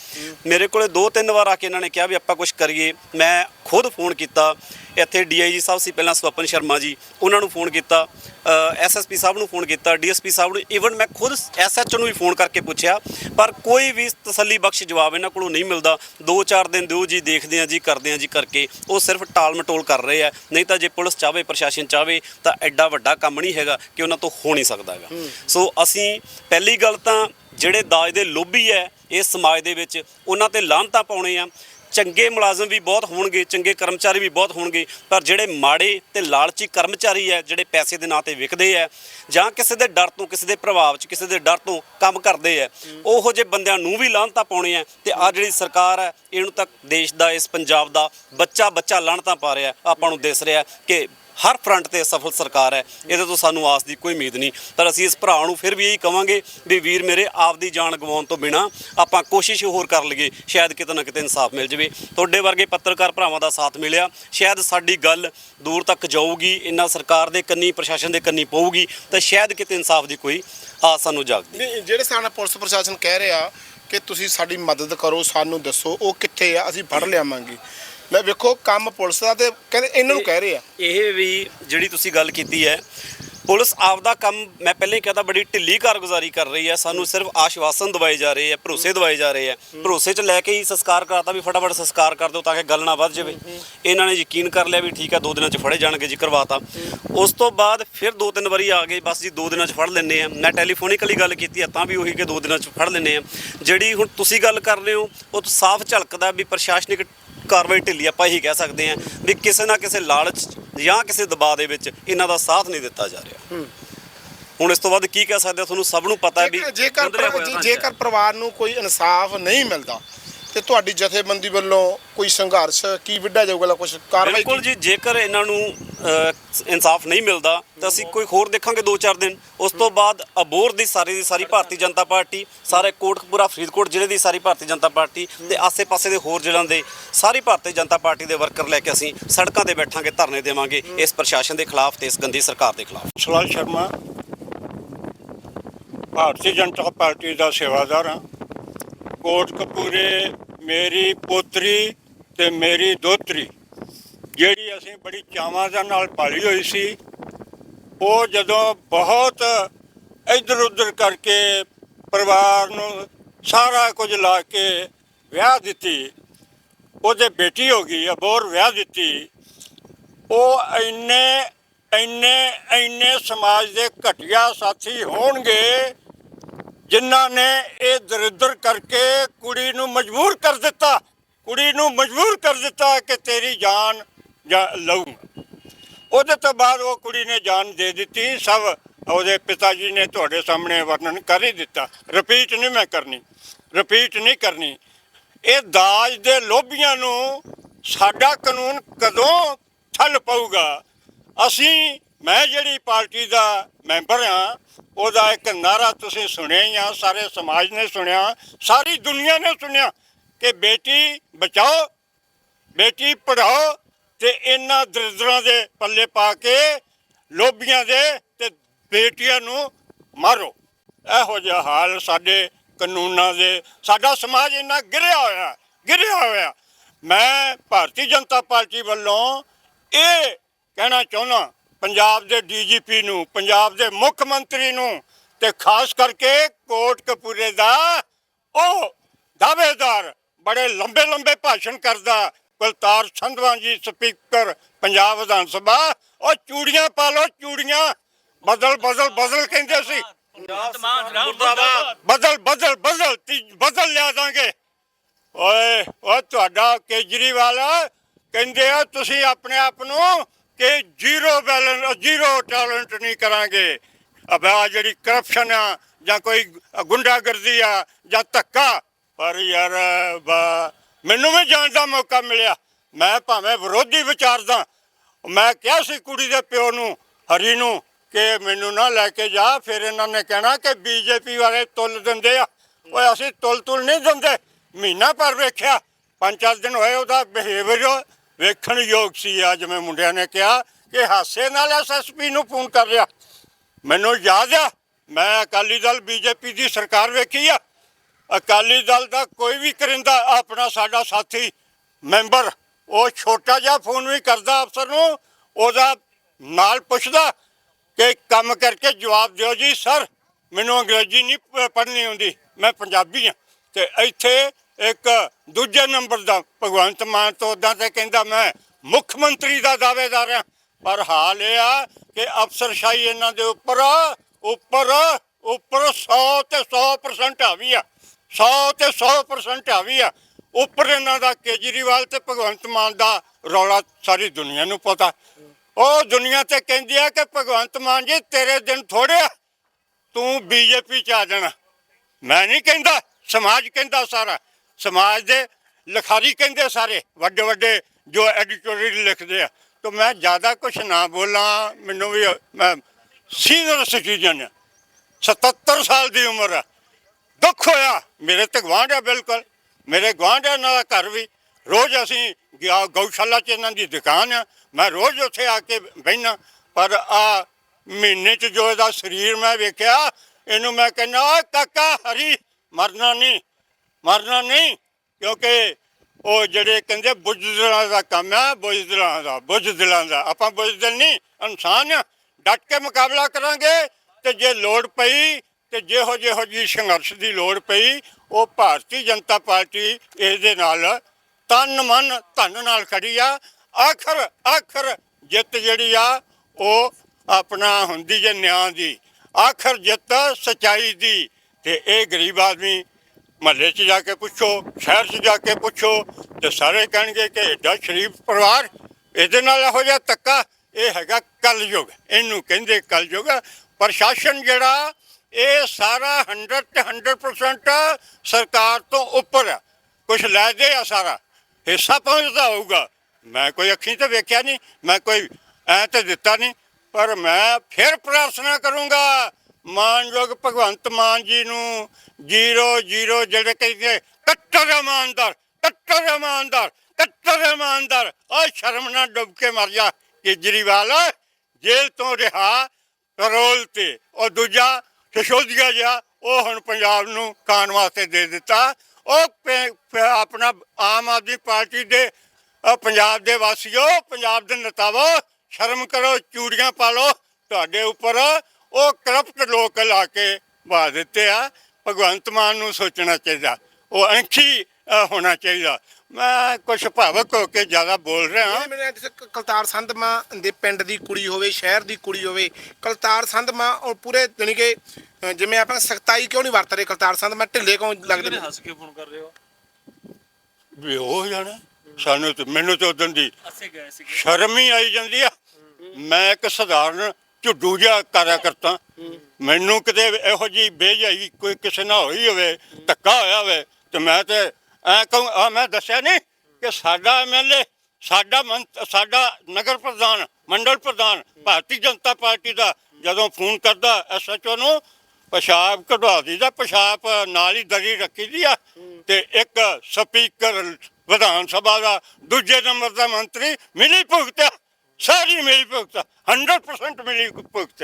ਮੇਰੇ ਕੋਲੇ ਦੋ ਤਿੰਨ ਵਾਰ ਆ ਕੇ ਇਹਨਾਂ ਨੇ ਕਿਹਾ ਵੀ ਆਪਾਂ ਕੁਝ ਕਰੀਏ। ਮੈਂ ਖੁਦ ਫੋਨ ਕੀਤਾ। ਇੱਥੇ ਡੀਆਈਜੀ ਸਾਹਿਬ ਸੀ ਪਹਿਲਾਂ, ਸਵਪਨ ਸ਼ਰਮਾ ਜੀ, ਉਹਨਾਂ ਨੂੰ ਫੋਨ ਕੀਤਾ। ਐਸਐਸਪੀ ਸਾਹਿਬ ਨੂੰ ਫੋਨ ਕੀਤਾ। ਡੀਐਸਪੀ ਸਾਹਿਬ ਨੂੰ ਇਵਨ ਮੈਂ ਖੁਦ ਐਸਐਚਓ ਨੂੰ ਵੀ ਫੋਨ ਕਰਕੇ ਪੁੱਛਿਆ। ਪਰ ਕੋਈ ਵੀ ਤਸੱਲੀ ਬਖਸ਼ ਜਵਾਬ ਇਹਨਾਂ ਕੋਲੋਂ ਨਹੀਂ ਮਿਲਦਾ। 2-4 ਦਿਨ ਦਿਓ ਜੀ, ਦੇਖਦੇ ਆ ਜੀ, ਕਰਦੇ ਆ ਜੀ ਕਰਕੇ। ਉਹ ਸਿਰਫ ਟਾਲ ਮਟੋਲ ਕਰ ਰਹੇ ਆ। ਨਹੀਂ ਤਾਂ ਜੇ ਪੁਲਿਸ ਚਾਵੇ ਪ੍ਰਸ਼ਾਸਨ ਚਾਵੇ ਤਾਂ ਐਡਾ ਵੱਡਾ ਕੰਮ ਨਹੀਂ ਹੈਗਾ ਕਿ ਉਹਨਾਂ ਤੋਂ ਹੋ ਨਹੀਂ ਸਕਦਾ ਹੈਗਾ। ਸੋ ਅਸੀਂ ਪਹਿਲੀ ਗੱਲ ਤਾਂ ਜਿਹੜੇ ਦਾਜ ਦੇ ਲੋਭੀ ਹੈ ਇਸ ਸਮਾਜ ਦੇ ਵਿੱਚ ਉਹਨਾਂ ਤੇ ਲਾਹਨਤਾਂ ਪਾਉਣੇ ਆ। ਚੰਗੇ ਮੁਲਾਜ਼ਮ ਵੀ ਬਹੁਤ ਹੋਣਗੇ, ਚੰਗੇ ਕਰਮਚਾਰੀ ਵੀ ਬਹੁਤ ਹੋਣਗੇ, ਪਰ ਜਿਹੜੇ ਮਾੜੇ ਤੇ ਲਾਲਚੀ ਕਰਮਚਾਰੀ ਹੈ, ਜਿਹੜੇ ਪੈਸੇ ਦੇ ਨਾਂ ਤੇ ਵਿਕਦੇ ਆ ਜਾਂ ਕਿਸੇ ਦੇ ਡਰ ਤੋਂ, ਕਿਸੇ ਦੇ ਪ੍ਰਭਾਵ 'ਚ, ਕਿਸੇ ਦੇ ਡਰ ਤੋਂ ਕੰਮ ਕਰਦੇ ਆ ਉਹੋ ਜਿਹੇ ਬੰਦਿਆਂ ਨੂੰ ਵੀ ਲਾਹਨਤਾਂ ਪਾਉਣੇ ਆ ਤੇ ਆ ਜਿਹੜੀ ਸਰਕਾਰ ਹੈ, ਇਹਨੂੰ ਤੱਕ ਦੇਸ਼ ਦਾ, ਇਸ ਪੰਜਾਬ ਦਾ ਬੱਚਾ ਬੱਚਾ ਲਾਹਨਤਾਂ ਪਾ ਰਿਹਾ ਆਪਾਂ ਨੂੰ ਦਿਸ ਰਿਹਾ ਕਿ ਹਰ ਫਰੰਟ ਤੇ ਸਫਲ ਸਰਕਾਰ ਹੈ, ਇਹਦੇ ਤੋਂ ਸਾਨੂੰ ਆਸ ਦੀ ਕੋਈ ਉਮੀਦ ਨਹੀਂ। ਪਰ ਅਸੀਂ ਇਸ ਭਰਾ ਨੂੰ ਫਿਰ ਵੀ ਇਹੀ ਕਵਾਂਗੇ ਵੀ ਵੀਰ ਮੇਰੇ ਆਪ ਦੀ ਜਾਨ ਗਵਾਉਣ ਤੋਂ ਬਿਨਾ ਆਪਾਂ ਕੋਸ਼ਿਸ਼ ਹੋਰ ਕਰ ਲਈਏ, ਸ਼ਾਇਦ ਕਿਤੇ ਨਾ ਕਿਤੇ ਇਨਸਾਫ ਮਿਲ ਜਾਵੇ। ਤੁਹਾਡੇ ਵਰਗੇ ਪੱਤਰਕਾਰ ਭਰਾਵਾਂ ਦਾ ਸਾਥ ਮਿਲਿਆ, ਸ਼ਾਇਦ ਸਾਡੀ ਗੱਲ ਦੂਰ ਤੱਕ ਜਾਊਗੀ, ਇੰਨਾ ਸਰਕਾਰ ਦੇ ਕੰਨੀ, ਪ੍ਰਸ਼ਾਸਨ ਦੇ ਕੰਨੀ ਪਊਗੀ, ਤਾਂ ਸ਼ਾਇਦ ਕਿਤੇ ਇਨਸਾਫ ਦੀ ਕੋਈ ਆਸ ਸਾਨੂੰ ਜਾਗਦੀ। ਨਹੀਂ, ਜਿਹੜੇ ਸਾਡਾ ਪੁਲਿਸ ਪ੍ਰਸ਼ਾਸਨ ਕਹਿ ਰਿਹਾ ਕਿ ਤੁਸੀਂ ਸਾਡੀ ਮਦਦ ਕਰੋ, ਸਾਨੂੰ ਦੱਸੋ, ਉਹ ਕਿੱਥੇ ਆ, ਅਸੀਂ ਫੜ ਲਿਆਵਾਂਗੇ। ਲੈ ਵੇਖੋ ਕੰਮ ਪੁਲਿਸ ਦਾ ਤੇ ਕਹਿੰਦੇ ਇਹਨਾਂ ਨੂੰ ਕਹਿ ਰਹੇ ਆ। ਇਹ ਵੀ ਜਿਹੜੀ ਤੁਸੀਂ ਗੱਲ ਕੀਤੀ ਹੈ ਪੁਲਿਸ ਆਪਦਾ ਕੰਮ ਮੈਂ ਪਹਿਲਾਂ ਹੀ ਕਹਤਾ ਬੜੀ ਢਿੱਲੀ ਕਾਰਗੁਜ਼ਾਰੀ ਕਰ ਰਹੀ ਹੈ। ਸਾਨੂੰ ਸਿਰਫ ਆਸ਼ਵਾਸਨ ਦਵਾਏ ਜਾ ਰਹੇ ਆ ਭਰੋਸੇ ਦਵਾਏ ਜਾ ਰਹੇ ਆ ਭਰੋਸੇ 'ਚ ਲੈ ਕੇ ਹੀ ਸੰਸਕਾਰ ਕਰਾਤਾ ਵੀ ਫਟਾਫਟ ਸੰਸਕਾਰ ਕਰ ਦਿਓ ਤਾਂ ਕਿ ਗੱਲ ਨਾ ਵੱਧ ਜਾਵੇ। ਇਹਨਾਂ ਨੇ ਯਕੀਨ ਕਰ ਲਿਆ ਵੀ ਠੀਕ ਹੈ ਦੋ ਦਿਨਾਂ 'ਚ ਫੜੇ ਜਾਣਗੇ ਜੀ ਕਰਵਾਤਾ ਉਸ ਤੋਂ ਬਾਅਦ ਫਿਰ ਦੋ ਤਿੰਨ ਵਾਰੀ ਆ ਗਏ ਬਸ ਜੀ ਦੋ ਦਿਨਾਂ 'ਚ ਫੜ ਲੈਂਦੇ ਆ ਮੈਂ ਟੈਲੀਫੋਨਿਕਲੀ ਗੱਲ ਕੀਤੀ ਆ ਤਾਂ ਵੀ ਉਹੀ ਕਿ ਦੋ ਦਿਨਾਂ 'ਚ ਫੜ ਲੈਂਦੇ ਆ ਜਿਹੜੀ ਹੁਣ ਤੁਸੀਂ ਗੱਲ ਕਰ ਰਹੇ ਹੋ ਉਹ ਸਾਫ਼ ਝਲਕਦਾ ਵੀ ਪ੍ਰਸ਼ਾਸਨਿਕ ਕਾਰਵਾਈ ਢਿੱਲੀ ਆਪਾਂ ਇਹੀ ਕਹਿ ਸਕਦੇ ਹਾਂ ਵੀ ਕਿਸੇ ਨਾ ਕਿਸੇ ਲਾਲਚ ਜਾਂ ਕਿਸੇ ਦਬਾਅ ਦੇ ਵਿੱਚ ਇਹਨਾਂ ਦਾ ਸਾਥ ਨਹੀਂ ਦਿੱਤਾ ਜਾ ਰਿਹਾ। ਹੁਣ ਇਸ ਤੋਂ ਬਾਅਦ ਕੀ ਕਹਿ ਸਕਦੇ ਹਾਂ ਤੁਹਾਨੂੰ ਸਭ ਨੂੰ ਪਤਾ ਹੈ ਵੀ ਜੇਕਰ ਪਰਿਵਾਰ ਨੂੰ ਕੋਈ ਇਨਸਾਫ ਨਹੀਂ ਮਿਲਦਾ ਤੇ ਤੁਹਾਡੀ ਜਥੇਬੰਦੀ ਵੱਲੋਂ ਕੋਈ ਸੰਘਰਸ਼ ਕੀ ਵਿੱਢਿਆ ਜਾਊਗਾ ਕੁਝ ਕਾਰਵਾਈ ਬਿਲਕੁਲ ਜੀ ਜੇਕਰ ਇਹਨਾਂ ਨੂੰ ਅ, ਇਨਸਾਫ ਨਹੀਂ ਮਿਲਦਾ ਤਾਂ ਅਸੀਂ ਕੋਈ ਹੋਰ ਦੇਖਾਂਗੇ 2-4 ਦਿਨ। ਉਸ ਤੋਂ ਬਾਅਦ ਅਬੋਰ ਦੀ ਸਾਰੀ ਦੀ ਸਾਰੀ ਭਾਰਤੀ ਜਨਤਾ ਪਾਰਟੀ ਸਾਰੇ ਕੋਟਕਪੂਰਾ ਫਰੀਦਕੋਟ ਜ਼ਿਲ੍ਹੇ ਦੀ ਸਾਰੀ ਭਾਰਤੀ ਜਨਤਾ ਪਾਰਟੀ ਤੇ ਆਸੇ-ਪਾਸੇ ਦੇ ਹੋਰ ਜ਼ਿਲ੍ਹਿਆਂ ਦੇ ਸਾਰੀ ਭਾਰਤੀ ਜਨਤਾ ਪਾਰਟੀ ਦੇ ਵਰਕਰ ਲੈ ਕੇ ਅਸੀਂ ਸੜਕਾਂ ਤੇ ਬੈਠਾਂਗੇ ਧਰਨੇ ਦੇਵਾਂਗੇ ਇਸ ਪ੍ਰਸ਼ਾਸਨ ਦੇ ਖਿਲਾਫ ਤੇ ਇਸ ਗੰਦੀ ਸਰਕਾਰ ਦੇ ਖਿਲਾਫ। ਸੁਲਾਲ ਸ਼ਰਮਾ ਭਾਰਤੀ ਜਨਤਾ ਪਾਰਟੀ ਦਾ ਸੇਵਾਦਾਰ ਹਾਂ। ਕੋਟਕਪੂਰੇ ਮੇਰੀ ਪੋਤਰੀ ਤੇ ਮੇਰੀ ਦੋਤਰੀ, ਜਿਹੜੀ ਅਸੀਂ ਬੜੀ ਚਾਵਾਂ ਦੇ ਨਾਲ ਪਾਲੀ ਹੋਈ ਸੀ, ਉਹ ਜਦੋਂ ਬਹੁਤ ਇੱਧਰ ਉੱਧਰ ਕਰਕੇ ਪਰਿਵਾਰ ਨੂੰ ਸਾਰਾ ਕੁਝ ਲਾ ਕੇ ਵਿਆਹ ਦਿੱਤੀ, ਉਹਦੇ ਬੇਟੀ ਹੋ ਗਈ ਅਬੋਰ ਵਿਆਹ ਦਿੱਤੀ, ਉਹ ਇੰਨੇ ਇੰਨੇ ਇੰਨੇ ਸਮਾਜ ਦੇ ਘਟੀਆ ਸਾਥੀ ਹੋਣਗੇ ਜਿਨ੍ਹਾਂ ਨੇ ਇਹ ਦਰਿਦਰ ਕਰਕੇ ਕੁੜੀ ਨੂੰ ਮਜਬੂਰ ਕਰ ਦਿੱਤਾ, ਕੁੜੀ ਨੂੰ ਮਜਬੂਰ ਕਰ ਦਿੱਤਾ ਕਿ ਤੇਰੀ ਜਾਨ ਜਾਂ ਲਊਂਗਾ। ਉਹਦੇ ਤੋਂ ਬਾਅਦ ਉਹ ਕੁੜੀ ਨੇ ਜਾਨ ਦੇ ਦਿੱਤੀ, ਸਭ ਉਹਦੇ ਪਿਤਾ ਜੀ ਨੇ ਤੁਹਾਡੇ ਸਾਹਮਣੇ ਵਰਣਨ ਕਰ ਹੀ ਦਿੱਤਾ। ਰਿਪੀਟ ਨਹੀਂ ਮੈਂ ਕਰਨੀ ਰਿਪੀਟ ਨਹੀਂ ਕਰਨੀ। ਇਹ ਦਾਜ ਦੇ ਲੋਭੀਆਂ ਨੂੰ ਸਾਡਾ ਕਾਨੂੰਨ ਕਦੋਂ ਠੱਲ ਪਊਗਾ? ਅਸੀਂ ਮੈਂ ਜਿਹੜੀ ਪਾਰਟੀ ਦਾ ਮੈਂਬਰ ਹਾਂ, ਉਹਦਾ ਇੱਕ ਨਾਰਾ ਤੁਸੀਂ ਸੁਣਿਆ ਹੀ ਆ, ਸਾਰੇ ਸਮਾਜ ਨੇ ਸੁਣਿਆ, ਸਾਰੀ ਦੁਨੀਆ ਨੇ ਸੁਣਿਆ ਕਿ ਬੇਟੀ ਬਚਾਓ, ਬੇਟੀ ਪੜਾਓ ਤੇ ਇਹਨਾਂ ਦਰਿਦਰਾਂ ਦੇ ਪੱਲੇ ਪਾ ਕੇ ਲੋਭੀਆਂ ਦੇ ਤੇ ਬੇਟੀਆਂ ਨੂੰ ਮਾਰੋ। ਇਹੋ ਜਿਹਾ ਹਾਲ ਸਾਡੇ ਕਾਨੂੰਨਾਂ ਦੇ, ਸਾਡਾ ਸਮਾਜ ਇੰਨਾ ਗਿਰਿਆ ਹੋਇਆ ਗਿਰਿਆ ਹੋਇਆ। ਮੈਂ ਭਾਰਤੀ ਜਨਤਾ ਪਾਰਟੀ ਵੱਲੋਂ ਇਹ ਕਹਿਣਾ ਚਾਹੁੰਦਾ ਪੰਜਾਬ ਦੇ ਡੀਜੀਪੀ ਨੂੰ ਪੰਜਾਬ ਦੇ ਮੁੱਖ ਮੰਤਰੀ ਨੂੰ ਤੇ ਖਾਸ ਕਰਕੇ ਕੋਟ ਕਪੂਰੇ ਦਾ ਉਹ ਦਾਅਵੇਦਾਰ ਬੜੇ ਲੰਬੇ ਲੰਬੇ ਭਾਸ਼ਣ ਕਰਦਾ ਕੁਲਤਾਰ ਸੰਧਵਾਂ ਜੀ ਸਪੀਕਰ ਪੰਜਾਬ ਵਿਧਾਨ ਸਭਾ। ਉਹ ਚੂੜੀਆਂ ਪਾ ਲਓ ਚੂੜੀਆਂ ਬਦਲ ਬਦਲ ਬਦਲ ਕਹਿੰਦੇ ਸੀ। ਬਦਲ ਬਦਲ ਬਦਲ ਬਦਲ ਲਿਆ ਦਾਂਗੇ। ਓਏ ਉਹ ਤੁਹਾਡਾ ਕੇਜਰੀਵਾਲ ਕਹਿੰਦੇ ਆ ਤੁਸੀਂ ਆਪਣੇ ਆਪ ਨੂੰ ਕਿ ਜ਼ੀਰੋ ਬੈਲੈਂਸ, ਜ਼ੀਰੋ ਟੈਲੈਂਟ ਨਹੀਂ ਕਰਾਂਗੇ। ਅਬਾ ਜਿਹੜੀ ਕਰਪਸ਼ਨ ਆ, ਜਾਂ ਕੋਈ ਗੁੰਡਾਗਰਦੀ ਆ, ਜਾਂ ਧੱਕਾ, ਪਰ ਯਾਰ ਮੈਨੂੰ ਵੀ ਜਾਣ ਦਾ ਮੌਕਾ ਮਿਲਿਆ। ਮੈਂ ਭਾਵੇਂ ਵਿਰੋਧੀ ਵਿਚਾਰਦਾ ਮੈਂ ਕਿਹਾ ਸੀ ਕੁੜੀ ਦੇ ਪਿਓ ਨੂੰ, ਹਰੀ ਨੂੰ, ਕਿ ਮੈਨੂੰ ਨਾ ਲੈ ਕੇ ਜਾ। ਫਿਰ ਇਹਨਾਂ ਨੇ ਕਹਿਣਾ ਕਿ ਬੀਜੇਪੀ ਵਾਲੇ ਤੁੱਲ ਦਿੰਦੇ ਆ। ਓਏ, ਅਸੀਂ ਤੁੱਲ ਤੁੱਲ ਨਹੀਂ ਦਿੰਦੇ। ਮਹੀਨਾ ਪਰ ਵੇਖਿਆ ਪੰਜ ਚਾਰ ਦਿਨ ਹੋਏ ਉਹਦਾ ਬਿਹੇਵੀਅਰ ਵੇਖਣ ਯੋਗ ਸੀ ਆ, ਜਿਵੇਂ ਮੁੰਡਿਆਂ ਨੇ ਕਿਹਾ ਕਿ ਹਾਸੇ ਨਾਲ ਐਸਐਸਪੀ ਨੂੰ ਫੋਨ ਕਰ ਰਿਹਾ। ਮੈਨੂੰ ਯਾਦ ਆ, ਮੈਂ ਅਕਾਲੀ ਦਲ ਬੀਜੇਪੀ ਦੀ ਸਰਕਾਰ ਵੇਖੀ ਆ। ਅਕਾਲੀ ਦਲ ਦਾ ਕੋਈ ਵੀ ਕਰਿੰਦਾ, ਆਪਣਾ ਸਾਡਾ ਸਾਥੀ ਮੈਂਬਰ, ਉਹ ਛੋਟਾ ਜਿਹਾ ਫੋਨ ਵੀ ਕਰਦਾ ਅਫਸਰ ਨੂੰ, ਉਹਦਾ ਨਾਲ ਪੁੱਛਦਾ ਕਿ ਕੰਮ ਕਰਕੇ ਜਵਾਬ ਦਿਓ ਜੀ, ਸਰ, ਮੈਨੂੰ ਅੰਗਰੇਜ਼ੀ ਨਹੀਂ ਪੜ੍ਹਨੀ ਆਉਂਦੀ, ਮੈਂ ਪੰਜਾਬੀ ਆ। ਤੇ ਇੱਥੇ ਇੱਕ ਦੂਜੇ ਨੰਬਰ ਦਾ ਭਗਵੰਤ ਮਾਨ ਤੋਂ ਉਦਾਂ ਤੇ ਕਹਿੰਦਾ ਮੈਂ ਮੁੱਖ ਮੰਤਰੀ ਦਾ ਦਾਅਵੇਦਾਰ ਆ ਪਰ ਹਾਲ ਇਹ ਆ ਕਿ ਅਫਸਰਸ਼ਾਹੀ ਇਹਨਾਂ ਦੇ ਉੱਪਰ ਉੱਪਰ ਉੱਪਰ 100 ਤੇ 100% ਹਾਵੀ ਆ। 100 ਤੇ 100% ਹਾਵੀ ਆ। ਉੱਪਰ ਇਹਨਾਂ ਦਾ ਕੇਜਰੀਵਾਲ ਤੇ ਭਗਵੰਤ ਮਾਨ ਦਾ ਰੌਲਾ ਸਾਰੀ ਦੁਨੀਆ ਨੂੰ ਪਤਾ। ਉਹ ਦੁਨੀਆ ਤੇ ਕਹਿੰਦੀ ਆ ਕਿ ਭਗਵੰਤ ਮਾਨ ਜੀ, ਤੇਰੇ ਦਿਨ ਥੋੜੇ ਆ। ਤੂੰ ਬੀਜੇਪੀ ਚ ਆ ਜਾਣਾ। ਮੈਂ ਨਹੀਂ ਕਹਿੰਦਾ, ਸਮਾਜ ਕਹਿੰਦਾ ਸਾਰਾ। ਸਮਾਜ ਦੇ ਲਿਖਾਰੀ ਕਹਿੰਦੇ ਸਾਰੇ, ਵੱਡੇ ਵੱਡੇ ਜੋ ਐਡੀਟੋਰੀਅਲ ਲਿਖਦੇ ਆ। ਤਾਂ ਮੈਂ ਜ਼ਿਆਦਾ ਕੁਝ ਨਾ ਬੋਲਾਂ, ਮੈਨੂੰ ਵੀ, ਮੈਂ ਸੀਨੀਅਰ ਸਿਟੀਜ਼ਨ ਆ। 77 ਸਾਲ ਦੀ ਉਮਰ ਆ। ਦੁੱਖ ਹੋਇਆ, ਮੇਰੇ ਤੇ ਗੁਆਂਢ ਆ ਬਿਲਕੁਲ। ਮੇਰੇ ਗੁਆਂਢ ਆ ਇਹਨਾਂ ਦਾ ਘਰ ਵੀ। ਰੋਜ਼ ਅਸੀਂ ਗਿਆ, ਗਊਸ਼ਾਲਾ 'ਚ ਇਹਨਾਂ ਦੀ ਦੁਕਾਨ ਆ। ਮੈਂ ਰੋਜ਼ ਉੱਥੇ ਆ ਕੇ ਬਹਿਣਾ ਪਰ ਆ ਮਹੀਨੇ 'ਚ ਜੋ ਇਹਦਾ ਸਰੀਰ ਮੈਂ ਵੇਖਿਆ, ਇਹਨੂੰ ਮੈਂ ਕਹਿੰਦਾ, ਓਏ ਕਾਕਾ, ਹਰੀ, ਮਰਨਾ ਨਹੀਂ। ਮਰਨਾ ਨਹੀਂ, ਕਿਉਂਕਿ ਉਹ ਜਿਹੜੇ ਕਹਿੰਦੇ ਬੁੱਝਦਿਲਾਂ ਦਾ ਕੰਮ ਆ ਬੁੱਝਦਿਲਾਂ ਦਾ ਬੁੱਝਦਿਲਾਂ ਦਾ। ਆਪਾਂ ਬੁੱਝਦਿਲ ਨਹੀਂ, ਇਨਸਾਨ ਆ। ਡਟ ਕੇ ਮੁਕਾਬਲਾ ਕਰਾਂਗੇ ਤੇ ਜੇ ਲੋੜ ਪਈ ਤੇ ਜਿਹੋ ਜਿਹੋ ਜੀ ਸੰਘਰਸ਼ ਦੀ ਲੋੜ ਪਈ, ਉਹ ਭਾਰਤੀ ਜਨਤਾ ਪਾਰਟੀ ਇਹਦੇ ਨਾਲ ਤਨ ਮਨ ਧਨ ਨਾਲ ਖੜੀ ਆ। ਆਖਰ ਆਖਰ ਜਿੱਤ ਜਿਹੜੀ ਆ, ਉਹ ਆਪਣਾ ਹੁੰਦੀ ਜੇ ਨਿਆਂ ਦੀ। ਆਖਰ ਜਿੱਤ ਸਚਾਈ ਦੀ। ਤੇ ਇਹ ਗਰੀਬ ਆਦਮੀ ਮਹੱਲੇ 'ਚ ਜਾ ਕੇ ਪੁੱਛੋ, ਸ਼ਹਿਰ 'ਚ ਜਾ ਕੇ ਪੁੱਛੋ ਤੇ ਸਾਰੇ ਕਹਿਣਗੇ ਕਿ ਐਡਾ ਸ਼ਰੀਫ ਪਰਿਵਾਰ ਇਹਦੇ ਨਾਲ ਇਹੋ ਜਿਹਾ ਤੱਕਾ ਇਹ ਹੈਗਾ ਕਲਯੁਗ, ਇਹਨੂੰ ਕਹਿੰਦੇ ਕਲਯੁਗ। ਪ੍ਰਸ਼ਾਸਨ ਜਿਹੜਾ, ਇਹ ਸਾਰਾ 100 ਤੇ 100% ਸਰਕਾਰ ਤੋਂ ਉੱਪਰ ਆ ਕੁਝ ਲੈਦੇ ਆ ਸਾਰਾ, ਹਿੱਸਾ ਪਹੁੰਚਦਾ ਹੋਊਗਾ। ਮੈਂ ਕੋਈ ਅੱਖੀਂ ਤੇ ਵੇਖਿਆ ਨਹੀਂ, ਮੈਂ ਕੋਈ ਐ ਤੇ ਦਿੱਤਾ ਨਹੀਂ, ਪਰ ਮੈਂ ਫਿਰ ਪ੍ਰਾਰਥਨਾ ਕਰੂੰਗਾ ਮਾਨਯੋਗ ਭਗਵੰਤ ਮਾਨ ਜੀ ਨੂੰ ਜੀਰੋ ਜੀਰੋ ਜਿਹੜੇ ਕਹਿੰਦੇ ਕੱਟਰ ਇਮਾਨਦਾਰ ਕੱਟਰ ਇਮਾਨਦਾਰ ਕੱਟਰ ਇਮਾਨਦਾਰ। ਆ ਸ਼ਰਮ ਨਾਲ ਡੁੱਬ ਕੇ ਮਰ ਜਾ ਕੇਜਰੀਵਾਲ। ਜੇਲ੍ਹ ਤੋਂ ਰਿਹਾ ਪੈਰੋਲ ਤੇ। ਉਹ ਦੂਜਾ ਸਿਸੋਦੀਆ ਜਿਹਾ, ਉਹ ਹੁਣ ਪੰਜਾਬ ਨੂੰ ਖਾਣ ਵਾਸਤੇ ਦੇ ਦਿੱਤਾ। ਉਹ ਆਪਣਾ ਆਮ ਆਦਮੀ ਪਾਰਟੀ ਦੇ ਪੰਜਾਬ ਦੇ ਵਾਸੀਓ ਪੰਜਾਬ ਦੇ ਨੇਤਾਵੋ, ਸ਼ਰਮ ਕਰੋ, ਚੂੜੀਆਂ ਪਾ ਲਓ। ਤੁਹਾਡੇ ਉੱਪਰ ਉਹ ਕਰਪਟ ਲੋਕ ਲਾ ਕੇ ਬਾ ਦਿੱਤੇ ਆ ਭਗਵੰਤ ਮਾਨ ਨੂੰ ਸੋਚਣਾ ਚਾਹੀਦਾ ਉਹ ਅੰਖੀ ਹੋਣਾ ਚਾਹੀਦਾ। ਮੈਂ ਕੁਝ ਭਾਵਕ ਹੋ ਕੇ ਜ਼ਿਆਦਾ ਬੋਲ ਰਿਹਾ ਜਿਹੜੇ ਮੇਰੇ ਕਲਤਾਰ ਸੰਧਮਾ ਦੇ ਪਿੰਡ ਦੀ ਕੁੜੀ ਹੋਵੇ ਸ਼ਹਿਰ ਦੀ ਕੁੜੀ ਹੋਵੇ ਕਲਤਾਰ ਸੰਧਮਾ ਉਹ ਪੂਰੇ ਜਾਣੀ ਕਿ ਜਿਵੇਂ ਆਪਾਂ ਸਖਤਾਈ ਕਿਉਂ ਨਹੀਂ ਵਰਤ ਰਹੇ ਕਲਤਾਰ ਸੰਧਮਾ ਢਿੱਲੇ ਕਿਉਂ ਲੱਗਦੇ ਨੇ ਹੱਸ ਕੇ ਫੋਨ ਕਰ ਰਹੇ ਹੋ? ਵੀ ਹੋ ਜਾਣਾ ਸਾਨੂੰ ਤੇ ਮੈਨੂੰ ਤੇ ਉਦੋਂ ਦੀ ਹੱਸੇ ਗਏ ਸੀ ਸ਼ਰਮ ਹੀ ਆਈ ਜਾਂਦੀ ਆ। ਮੈਂ ਇੱਕ ਸਧਾਰਨ ਝੁੱਡੂ ਜਿਹਾ ਕਾਰਿਆ ਕਰਤਾ। ਮੈਨੂੰ ਕਿਤੇ ਇਹੋ ਜੀ ਬੇਜਾਈ ਕੋਈ ਕਿਸੇ ਨਾਲ ਹੋਈ ਹੋਵੇ, ਧੱਕਾ ਹੋਇਆ ਹੋਵੇ, ਤੇ ਮੈਂ ਤੇ ਐ ਕਹੂੰ ਆ ਮੈਂ ਦੱਸਿਆ ਨਹੀਂ ਕਿ ਸਾਡਾ ਐਮਐਲਏ ਸਾਡਾ ਸਾਡਾ ਨਗਰ ਪ੍ਰਧਾਨ, ਮੰਡਲ ਪ੍ਰਧਾਨ, ਭਾਰਤੀ ਜਨਤਾ ਪਾਰਟੀ ਦਾ ਜਦੋਂ ਫੋਨ ਕਰਦਾ ਐਸਐਚਓ ਨੂੰ, ਪਿਸ਼ਾਬ ਕਢਵਾ ਦੀਦਾ ਪਿਸ਼ਾਬ ਨਾਲ ਹੀ ਦਰੀ ਰੱਖੀ ਦੀ ਆ, ਤੇ ਇੱਕ ਸਪੀਕਰ ਵਿਧਾਨ ਸਭਾ ਦਾ, ਦੂਜੇ ਨੰਬਰ ਦਾ ਮੰਤਰੀ ਮਿਲੀ ਭੁਗਤਿਆ। ਸਾਰੀ ਮੇਰੀ ਭੁਗਤ ਆ, 100% ਮਿਲੀ ਭੁਗਤ